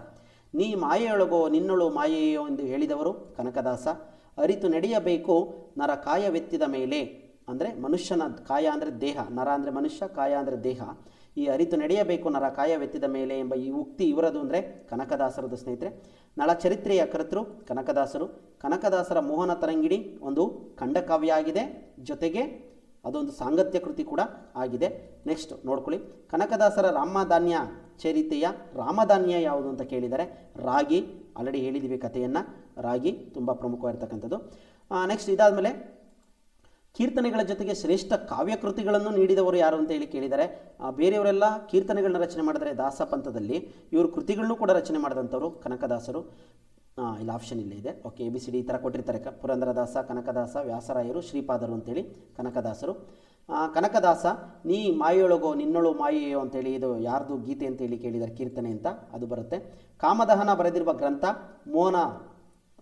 ನೀ ಮಾಯೆಯೊಳಗೋ, ನಿನ್ನೊಳು ಮಾಯೆಯೋ ಎಂದು ಹೇಳಿದವರು ಕನಕದಾಸ. ಅರಿತು ನಡೆಯಬೇಕು ನರ ಕಾಯವೆತ್ತಿದ ಮೇಲೆ. ಅಂದರೆ ಮನುಷ್ಯನ ಕಾಯ ಅಂದರೆ ದೇಹ, ನರ ಅಂದರೆ ಮನುಷ್ಯ, ಕಾಯ ಅಂದರೆ ದೇಹ. ಈ ಅರಿತು ನಡೆಯಬೇಕು, ನರ ಕಾಯವೆತ್ತಿದ ಮೇಲೆ ಎಂಬ ಈ ಉಕ್ತಿ ಇವರದು ಅಂದರೆ ಕನಕದಾಸರದು ಸ್ನೇಹಿತರೆ. ನಳ ಚರಿತ್ರೆಯ ಕರ್ತೃ ಕನಕದಾಸರು. ಕನಕದಾಸರ ಮೋಹನ ತರಂಗಿಡಿ ಒಂದು ಖಂಡಕಾವ್ಯ ಆಗಿದೆ ಜೊತೆಗೆ ಅದೊಂದು ಸಾಂಗತ್ಯ ಕೃತಿ ಕೂಡ ಆಗಿದೆ. ನೆಕ್ಸ್ಟ್ ನೋಡ್ಕೊಳ್ಳಿ. ಕನಕದಾಸರ ರಾಮಧಾನ್ಯ ಚರಿತೆಯ ರಾಮಧಾನ್ಯ ಯಾವುದು ಅಂತ ಕೇಳಿದರೆ ರಾಗಿ, ಆಲ್ರೆಡಿ ಹೇಳಿದ್ದೀವಿ ಕಥೆಯನ್ನು. ರಾಗಿ ತುಂಬ ಪ್ರಮುಖವಾಗಿರ್ತಕ್ಕಂಥದ್ದು. ನೆಕ್ಸ್ಟ್ ಇದಾದಮೇಲೆ ಕೀರ್ತನೆಗಳ ಜೊತೆಗೆ ಶ್ರೇಷ್ಠ ಕಾವ್ಯಕೃತಿಗಳನ್ನು ನೀಡಿದವರು ಯಾರು ಅಂತ ಹೇಳಿ ಕೇಳಿದ್ದಾರೆ ಆ, ಬೇರೆಯವರೆಲ್ಲ ಕೀರ್ತನೆಗಳನ್ನ ರಚನೆ ಮಾಡಿದರೆ ದಾಸ ಪಂಥದಲ್ಲಿ ಇವರು ಕೃತಿಗಳನ್ನು ಕೂಡ ರಚನೆ ಮಾಡಿದಂಥವರು ಕನಕದಾಸರು. ಇಲ್ಲಿ ಆಪ್ಷನ್ ಇಲ್ಲೇ ಇದೆ. Okay A B C D ಈ ಥರ ಕೊಟ್ಟಿರ್ತಾರೆ. ಪುರಂದರದಾಸ ಕನಕದಾಸ ವ್ಯಾಸರಾಯರು ಶ್ರೀಪಾದರು ಅಂತೇಳಿ ಕನಕದಾಸರು. ಕನಕದಾಸ ನೀ ಮಾಯೊಳಗೋ ನಿನ್ನೊಳು ಮಾಯೆಯೋ ಅಂತೇಳಿ ಇದು ಯಾರ್ದು ಗೀತೆ ಅಂತೇಳಿ ಕೇಳಿದ್ದಾರೆ ಕೀರ್ತನೆ ಅಂತ. ಅದು ಬರುತ್ತೆ. ಕಾಮದಹನ ಬರೆದಿರುವ ಗ್ರಂಥ ಮೋಹನ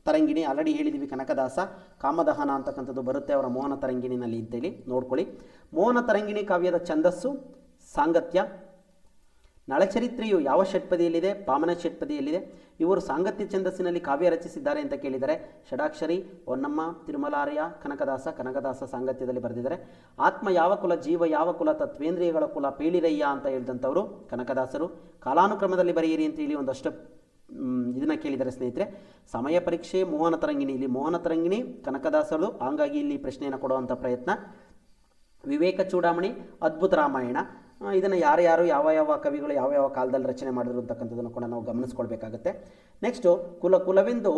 ತರಂಗಿಣಿ, ಆಲ್ರೆಡಿ ಹೇಳಿದ್ದೀವಿ ಕನಕದಾಸ, ಕಾಮದಹನ ಅಂತಕ್ಕಂಥದ್ದು ಬರುತ್ತೆ, ಅವರ ಮೋಹನ ತರಂಗಿಣಿನಲ್ಲಿ ಅಂತೇಳಿ ನೋಡ್ಕೊಳ್ಳಿ. ಮೋಹನ ತರಂಗಿಣಿ ಕಾವ್ಯದ ಛಂದಸ್ಸು, ಸಾಂಗತ್ಯ. ನಳಚರಿತ್ರೆಯು ಯಾವ ಷಟ್ಪದಿಯಲ್ಲಿದೆ? ಪಾಮನ ಷಟ್ಪದಿಯಲ್ಲಿದೆ. ಇವರು ಸಾಂಗತ್ಯ ಛಂದಸ್ಸಿನಲ್ಲಿ ಕಾವ್ಯ ರಚಿಸಿದ್ದಾರೆ ಅಂತ ಕೇಳಿದರೆ, ಷಡಾಕ್ಷರಿ, ಹೊನ್ನಮ್ಮ ತಿರುಮಲಾರ್ಯ ಕನಕದಾಸ ಕನಕದಾಸ ಸಾಂಗತ್ಯದಲ್ಲಿ ಬರೆದಿದ್ದಾರೆ. ಆತ್ಮ ಯಾವ ಕುಲ, ಜೀವ ಯಾವ ಕುಲ, ತತ್ವೇಂದ್ರಿಯಗಳ ಕುಲ, ಪೇಳಿರಯ್ಯ ಅಂತ ಹೇಳಿದಂಥವರು ಕನಕದಾಸರು. ಕಾಲಾನುಕ್ರಮದಲ್ಲಿ ಬರೆಯಿರಿ ಅಂತ ಹೇಳಿ ಒಂದಷ್ಟು ಇದನ್ನು ಕೇಳಿದ್ದಾರೆ ಸ್ನೇಹಿತರೆ. ಸಮಯ ಪರೀಕ್ಷೆ, ಮೋಹನ ತರಂಗಿಣಿ. ಇಲ್ಲಿ ಮೋಹನ ತರಂಗಿಣಿ, ಕನಕದಾಸರು, ಹಾಗಾಗಿ ಇಲ್ಲಿ ಪ್ರಶ್ನೆಯನ್ನು ಕೊಡುವಂಥ ಪ್ರಯತ್ನ. ವಿವೇಕ ಚೂಡಾಮಣಿ, ಅದ್ಭುತ ರಾಮಾಯಣ. ಇದನ್ನು ಯಾರ್ಯಾರು ಯಾವ ಯಾವ ಕವಿಗಳು ಯಾವ ಯಾವ ಕಾಲದಲ್ಲಿ ರಚನೆ ಮಾಡಿದ್ರು ಅಂತಕ್ಕಂಥದ್ದನ್ನು ಕೂಡ ನಾವು ಗಮನಿಸ್ಕೊಳ್ಬೇಕಾಗುತ್ತೆ. ನೆಕ್ಸ್ಟು ಕುಲ ಕುಲವೆಂದು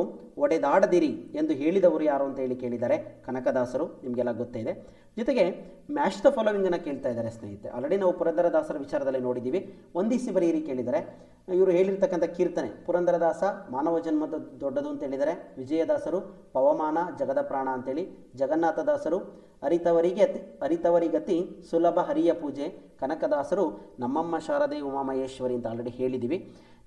ಒಡೆದಾಡದಿರಿ ಎಂದು ಹೇಳಿದವರು ಯಾರು ಅಂತ ಹೇಳಿ ಕೇಳಿದ್ದಾರೆ ಕನಕದಾಸರು, ನಿಮಗೆಲ್ಲ ಗೊತ್ತೇ ಇದೆ. ಜೊತೆಗೆ ಮ್ಯಾಚ್ ದ ಫಾಲೋವಿಂಗನ್ನು ಕೇಳ್ತಾ ಇದ್ದಾರೆ ಸ್ನೇಹಿತರೆ. ಆಲ್ರೆಡಿ ನಾವು ಪುರಂದರದಾಸರ ವಿಚಾರದಲ್ಲಿ ನೋಡಿದ್ದೀವಿ. ಒಂದಿಸಿ ಬರೀರಿ ಕೇಳಿದ್ದಾರೆ ಇವರು ಹೇಳಿರ್ತಕ್ಕಂಥ ಕೀರ್ತನೆ, ಪುರಂದರದಾಸ ಮಾನವ ಜನ್ಮದ ದೊಡ್ಡದು ಅಂತ ಹೇಳಿದ್ದಾರೆ ವಿಜಯದಾಸರು ಪವಮಾನ ಜಗದ ಪ್ರಾಣ ಅಂತೇಳಿ ಜಗನ್ನಾಥದಾಸರು ಅರಿತವರಿಗೆ ಅರಿತವರಿಗತಿ ಸುಲಭ ಹರಿಯ ಪೂಜೆ ಕನಕದಾಸರು ನಮ್ಮಮ್ಮ ಶಾರದೆ ಉಮಾಮಹೇಶ್ವರಿ ಅಂತ ಆಲ್ರೆಡಿ ಹೇಳಿದ್ದೀವಿ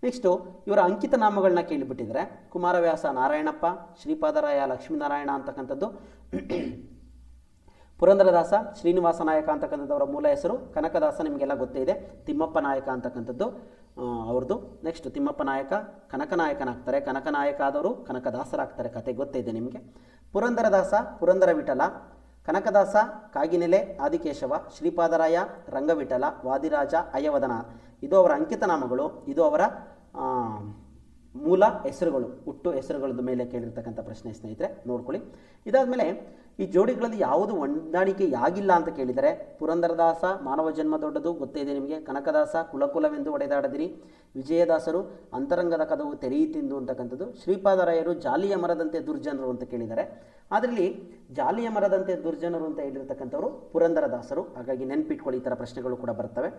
ನೆಕ್ಸ್ಟು ಇವರ ಅಂಕಿತ ನಾಮಗಳನ್ನ ಕೇಳಿಬಿಟ್ಟಿದ್ದಾರೆ. ಕುಮಾರವ್ಯಾಸ ನಾರಾಯಣಪ್ಪ, ಶ್ರೀಪಾದರಾಯ ಲಕ್ಷ್ಮೀನಾರಾಯಣ ಅಂತಕ್ಕಂಥದ್ದು. ಪುರಂದರದಾಸ, ಶ್ರೀನಿವಾಸ ನಾಯಕ ಅವರ ಮೂಲ ಹೆಸರು. ಕನಕದಾಸ ನಿಮಗೆಲ್ಲ ಗೊತ್ತೇ ಇದೆ. ತಿಮ್ಮಪ್ಪ ನಾಯಕ ಅಂತಕ್ಕಂಥದ್ದು ಅವ್ರದ್ದು ನೆಕ್ಸ್ಟ್ ತಿಮ್ಮಪ್ಪ ನಾಯಕ ಕನಕನಾಯಕನಾಗ್ತಾರೆ ಕನಕನಾಯಕ ಕನಕ ನಾಯಕ ಆದವರು ಕನಕದಾಸರಾಗ್ತಾರೆ. ಕತೆ ಗೊತ್ತೇ ಇದೆ ನಿಮಗೆ. ಪುರಂದರದಾಸ, ಪುರಂದರ ವಿಠಲ. ಕನಕದಾಸ, ಕಾಗಿನೆಲೆ, ಆದಿಕೇಶವ, ಶ್ರೀಪಾದರಾಯ, ರಂಗವಿಠಲ, ವಾದಿರಾಜ, ಅಯ್ಯವದನ. ಇದು ಅವರ ಅಂಕಿತ ನಾಮಗಳು. ಇದು ಅವರ ಮೂಲ ಹೆಸರುಗಳು, ಹುಟ್ಟು ಹೆಸರುಗಳದ ಮೇಲೆ ಕೇಳಿರ್ತಕ್ಕಂಥ ಪ್ರಶ್ನೆ ಸ್ನೇಹಿತರೆ, ನೋಡ್ಕೊಳ್ಳಿ. ಇದಾದಮೇಲೆ ಈ ಜೋಡಿಗಳಲ್ಲಿ ಯಾವುದು ಹೊಂದಾಣಿಕೆಯಾಗಿಲ್ಲ ಅಂತ ಕೇಳಿದರೆ, ಪುರಂದರದಾಸ, ಮಾನವ ಜನ್ಮ ದೊಡ್ಡದು, ಗೊತ್ತೇ ಇದೆ ನಿಮಗೆ. ಕನಕದಾಸ, ಕುಲಕುಲವೆಂದು ಒಡೆದಾಡದಿರಿ. ವಿಜಯದಾಸರು ಅಂತರಂಗದ ಕದವು ತೆರೆಯಿತೆಂದು ಅಂತಕ್ಕಂಥದ್ದು. ಶ್ರೀಪಾದರಾಯರು ಜಾಲಿಯ ಮರದಂತೆ ದುರ್ಜನರು ಅಂತ ಕೇಳಿದ್ದಾರೆ ಅದರಲ್ಲಿ ಜಾಲಿಯ ಮರದಂತೆ ದುರ್ಜನರು ಅಂತ ಹೇಳಿರ್ತಕ್ಕಂಥವ್ರು ಪುರಂದರದಾಸರು. ಹಾಗಾಗಿ ನೆನ್ಪಿಟ್ಕೊಳ್ಳಿ ಈ ಥರ ಪ್ರಶ್ನೆಗಳು ಕೂಡ ಬರ್ತವೆ.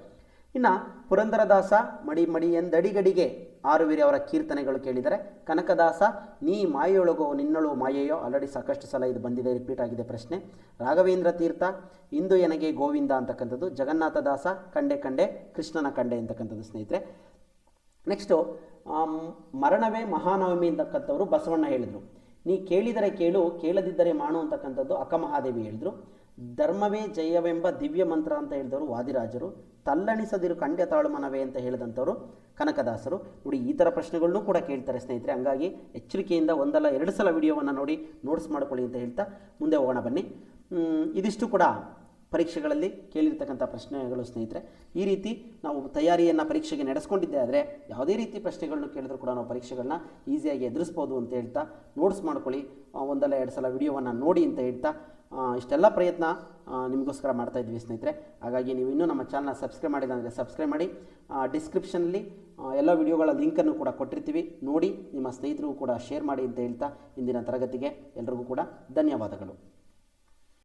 ಇನ್ನು ಪುರಂದರದಾಸ ಮಡಿ ಮಡಿ ಎಂದಡಿಗಡಿಗೆ ಆರುವಿರಿ ಅವರ ಕೀರ್ತನೆಗಳು ಕೇಳಿದರೆ, ಕನಕದಾಸ, ನೀ ಮಾಯೆಯೊಳಗೋ ನಿನ್ನಳು ಮಾಯೆಯೋ? ಆಲ್ರೆಡಿ ಸಾಕಷ್ಟು ಸಲ ಇದು ಬಂದಿದೆ, ರಿಪೀಟ್ ಆಗಿದೆ ಪ್ರಶ್ನೆ. ರಾಘವೇಂದ್ರ ತೀರ್ಥ, ಇಂದು ಎನಗೆ ಗೋವಿಂದ ಅಂತಕ್ಕಂಥದ್ದು. ಜಗನ್ನಾಥದಾಸ, ಕಂಡೆ ಕಂಡೆ, ಕೃಷ್ಣನ ಕಂಡೆ ಅಂತಕ್ಕಂಥದ್ದು ಸ್ನೇಹಿತರೆ. ನೆಕ್ಸ್ಟು ಮರಣವೇ ಮಹಾನವಮಿ ಅಂತಕ್ಕಂಥವ್ರು ಬಸವಣ್ಣ ಹೇಳಿದರು. ನೀ ಕೇಳಿದರೆ ಕೇಳು, ಕೇಳದಿದ್ದರೆ ಮಾಡು ಅಂತಕ್ಕಂಥದ್ದು ಅಕ್ಕಮಹಾದೇವಿ ಹೇಳಿದರು. ಧರ್ಮವೇ ಜಯವೆಂಬ ದಿವ್ಯ ಮಂತ್ರ ಅಂತ ಹೇಳಿದವರು ವಾದಿರಾಜರು. ತಲ್ಲಣಿಸದಿರು ಕಂಡ್ಯ ತಾಳುಮನವೇ ಅಂತ ಹೇಳಿದಂಥವರು ಕನಕದಾಸರು. ನೋಡಿ, ಈ ಥರ ಪ್ರಶ್ನೆಗಳನ್ನೂ ಕೂಡ ಕೇಳ್ತಾರೆ ಸ್ನೇಹಿತರೆ. ಹಂಗಾಗಿ ಎಚ್ಚರಿಕೆಯಿಂದ ಒಂದಲ್ಲ ಎರಡು ಸಲ ವಿಡಿಯೋವನ್ನು ನೋಡಿ, ನೋಟ್ಸ್ ಮಾಡ್ಕೊಳ್ಳಿ ಅಂತ ಹೇಳ್ತಾ ಮುಂದೆ ಹೋಗೋಣ ಬನ್ನಿ. ಇದಿಷ್ಟು ಕೂಡ. ಪರೀಕ್ಷೆಗಳಲ್ಲಿ ಕೇಳಿರ್ತಕ್ಕಂಥ ಪ್ರಶ್ನೆಗಳು ಸ್ನೇಹಿತರೆ, ಈ ರೀತಿ ನಾವು ತಯಾರಿಯನ್ನು ಪರೀಕ್ಷೆಗೆ ನಡೆಸ್ಕೊಂಡಿದ್ದೆ ಆದರೆ ಯಾವುದೇ ರೀತಿ ಪ್ರಶ್ನೆಗಳನ್ನು ಕೇಳಿದ್ರು ಕೂಡ ನಾವು ಪರೀಕ್ಷೆಗಳನ್ನ ಈಸಿಯಾಗಿ ಎದುರಿಸ್ಬೋದು ಅಂತ ಹೇಳ್ತಾ ನೋಟ್ಸ್ ಮಾಡ್ಕೊಳ್ಳಿ ಒಂದಲ್ಲ ಎರಡು ಸಲ ವಿಡಿಯೋವನ್ನು ನೋಡಿ ಅಂತ ಹೇಳ್ತಾ ಇಷ್ಟೆಲ್ಲ ಪ್ರಯತ್ನ ನಿಮಗೋಸ್ಕರ ಮಾಡ್ತಾ ಇದ್ವಿ ಸ್ನೇಹಿತರೆ. ಹಾಗಾಗಿ ನೀವು ಇನ್ನೂ ನಮ್ಮ ಚಾನಲ್ನ ಸಬ್ಸ್ಕ್ರೈಬ್ ಮಾಡಿಲ್ಲ ಸಬ್ಸ್ಕ್ರೈಬ್ ಮಾಡಿ ಡಿಸ್ಕ್ರಿಪ್ಷನಲ್ಲಿ ಎಲ್ಲ ವಿಡಿಯೋಗಳ ಲಿಂಕನ್ನು ಕೂಡ ಕೊಟ್ಟಿರ್ತೀವಿ. ನೋಡಿ, ನಿಮ್ಮ ಸ್ನೇಹಿತರಿಗೂ ಕೂಡ ಶೇರ್ ಮಾಡಿ ಅಂತ ಹೇಳ್ತಾ ಇಂದಿನ ತರಗತಿಗೆ ಎಲ್ರಿಗೂ ಕೂಡ ಧನ್ಯವಾದಗಳು.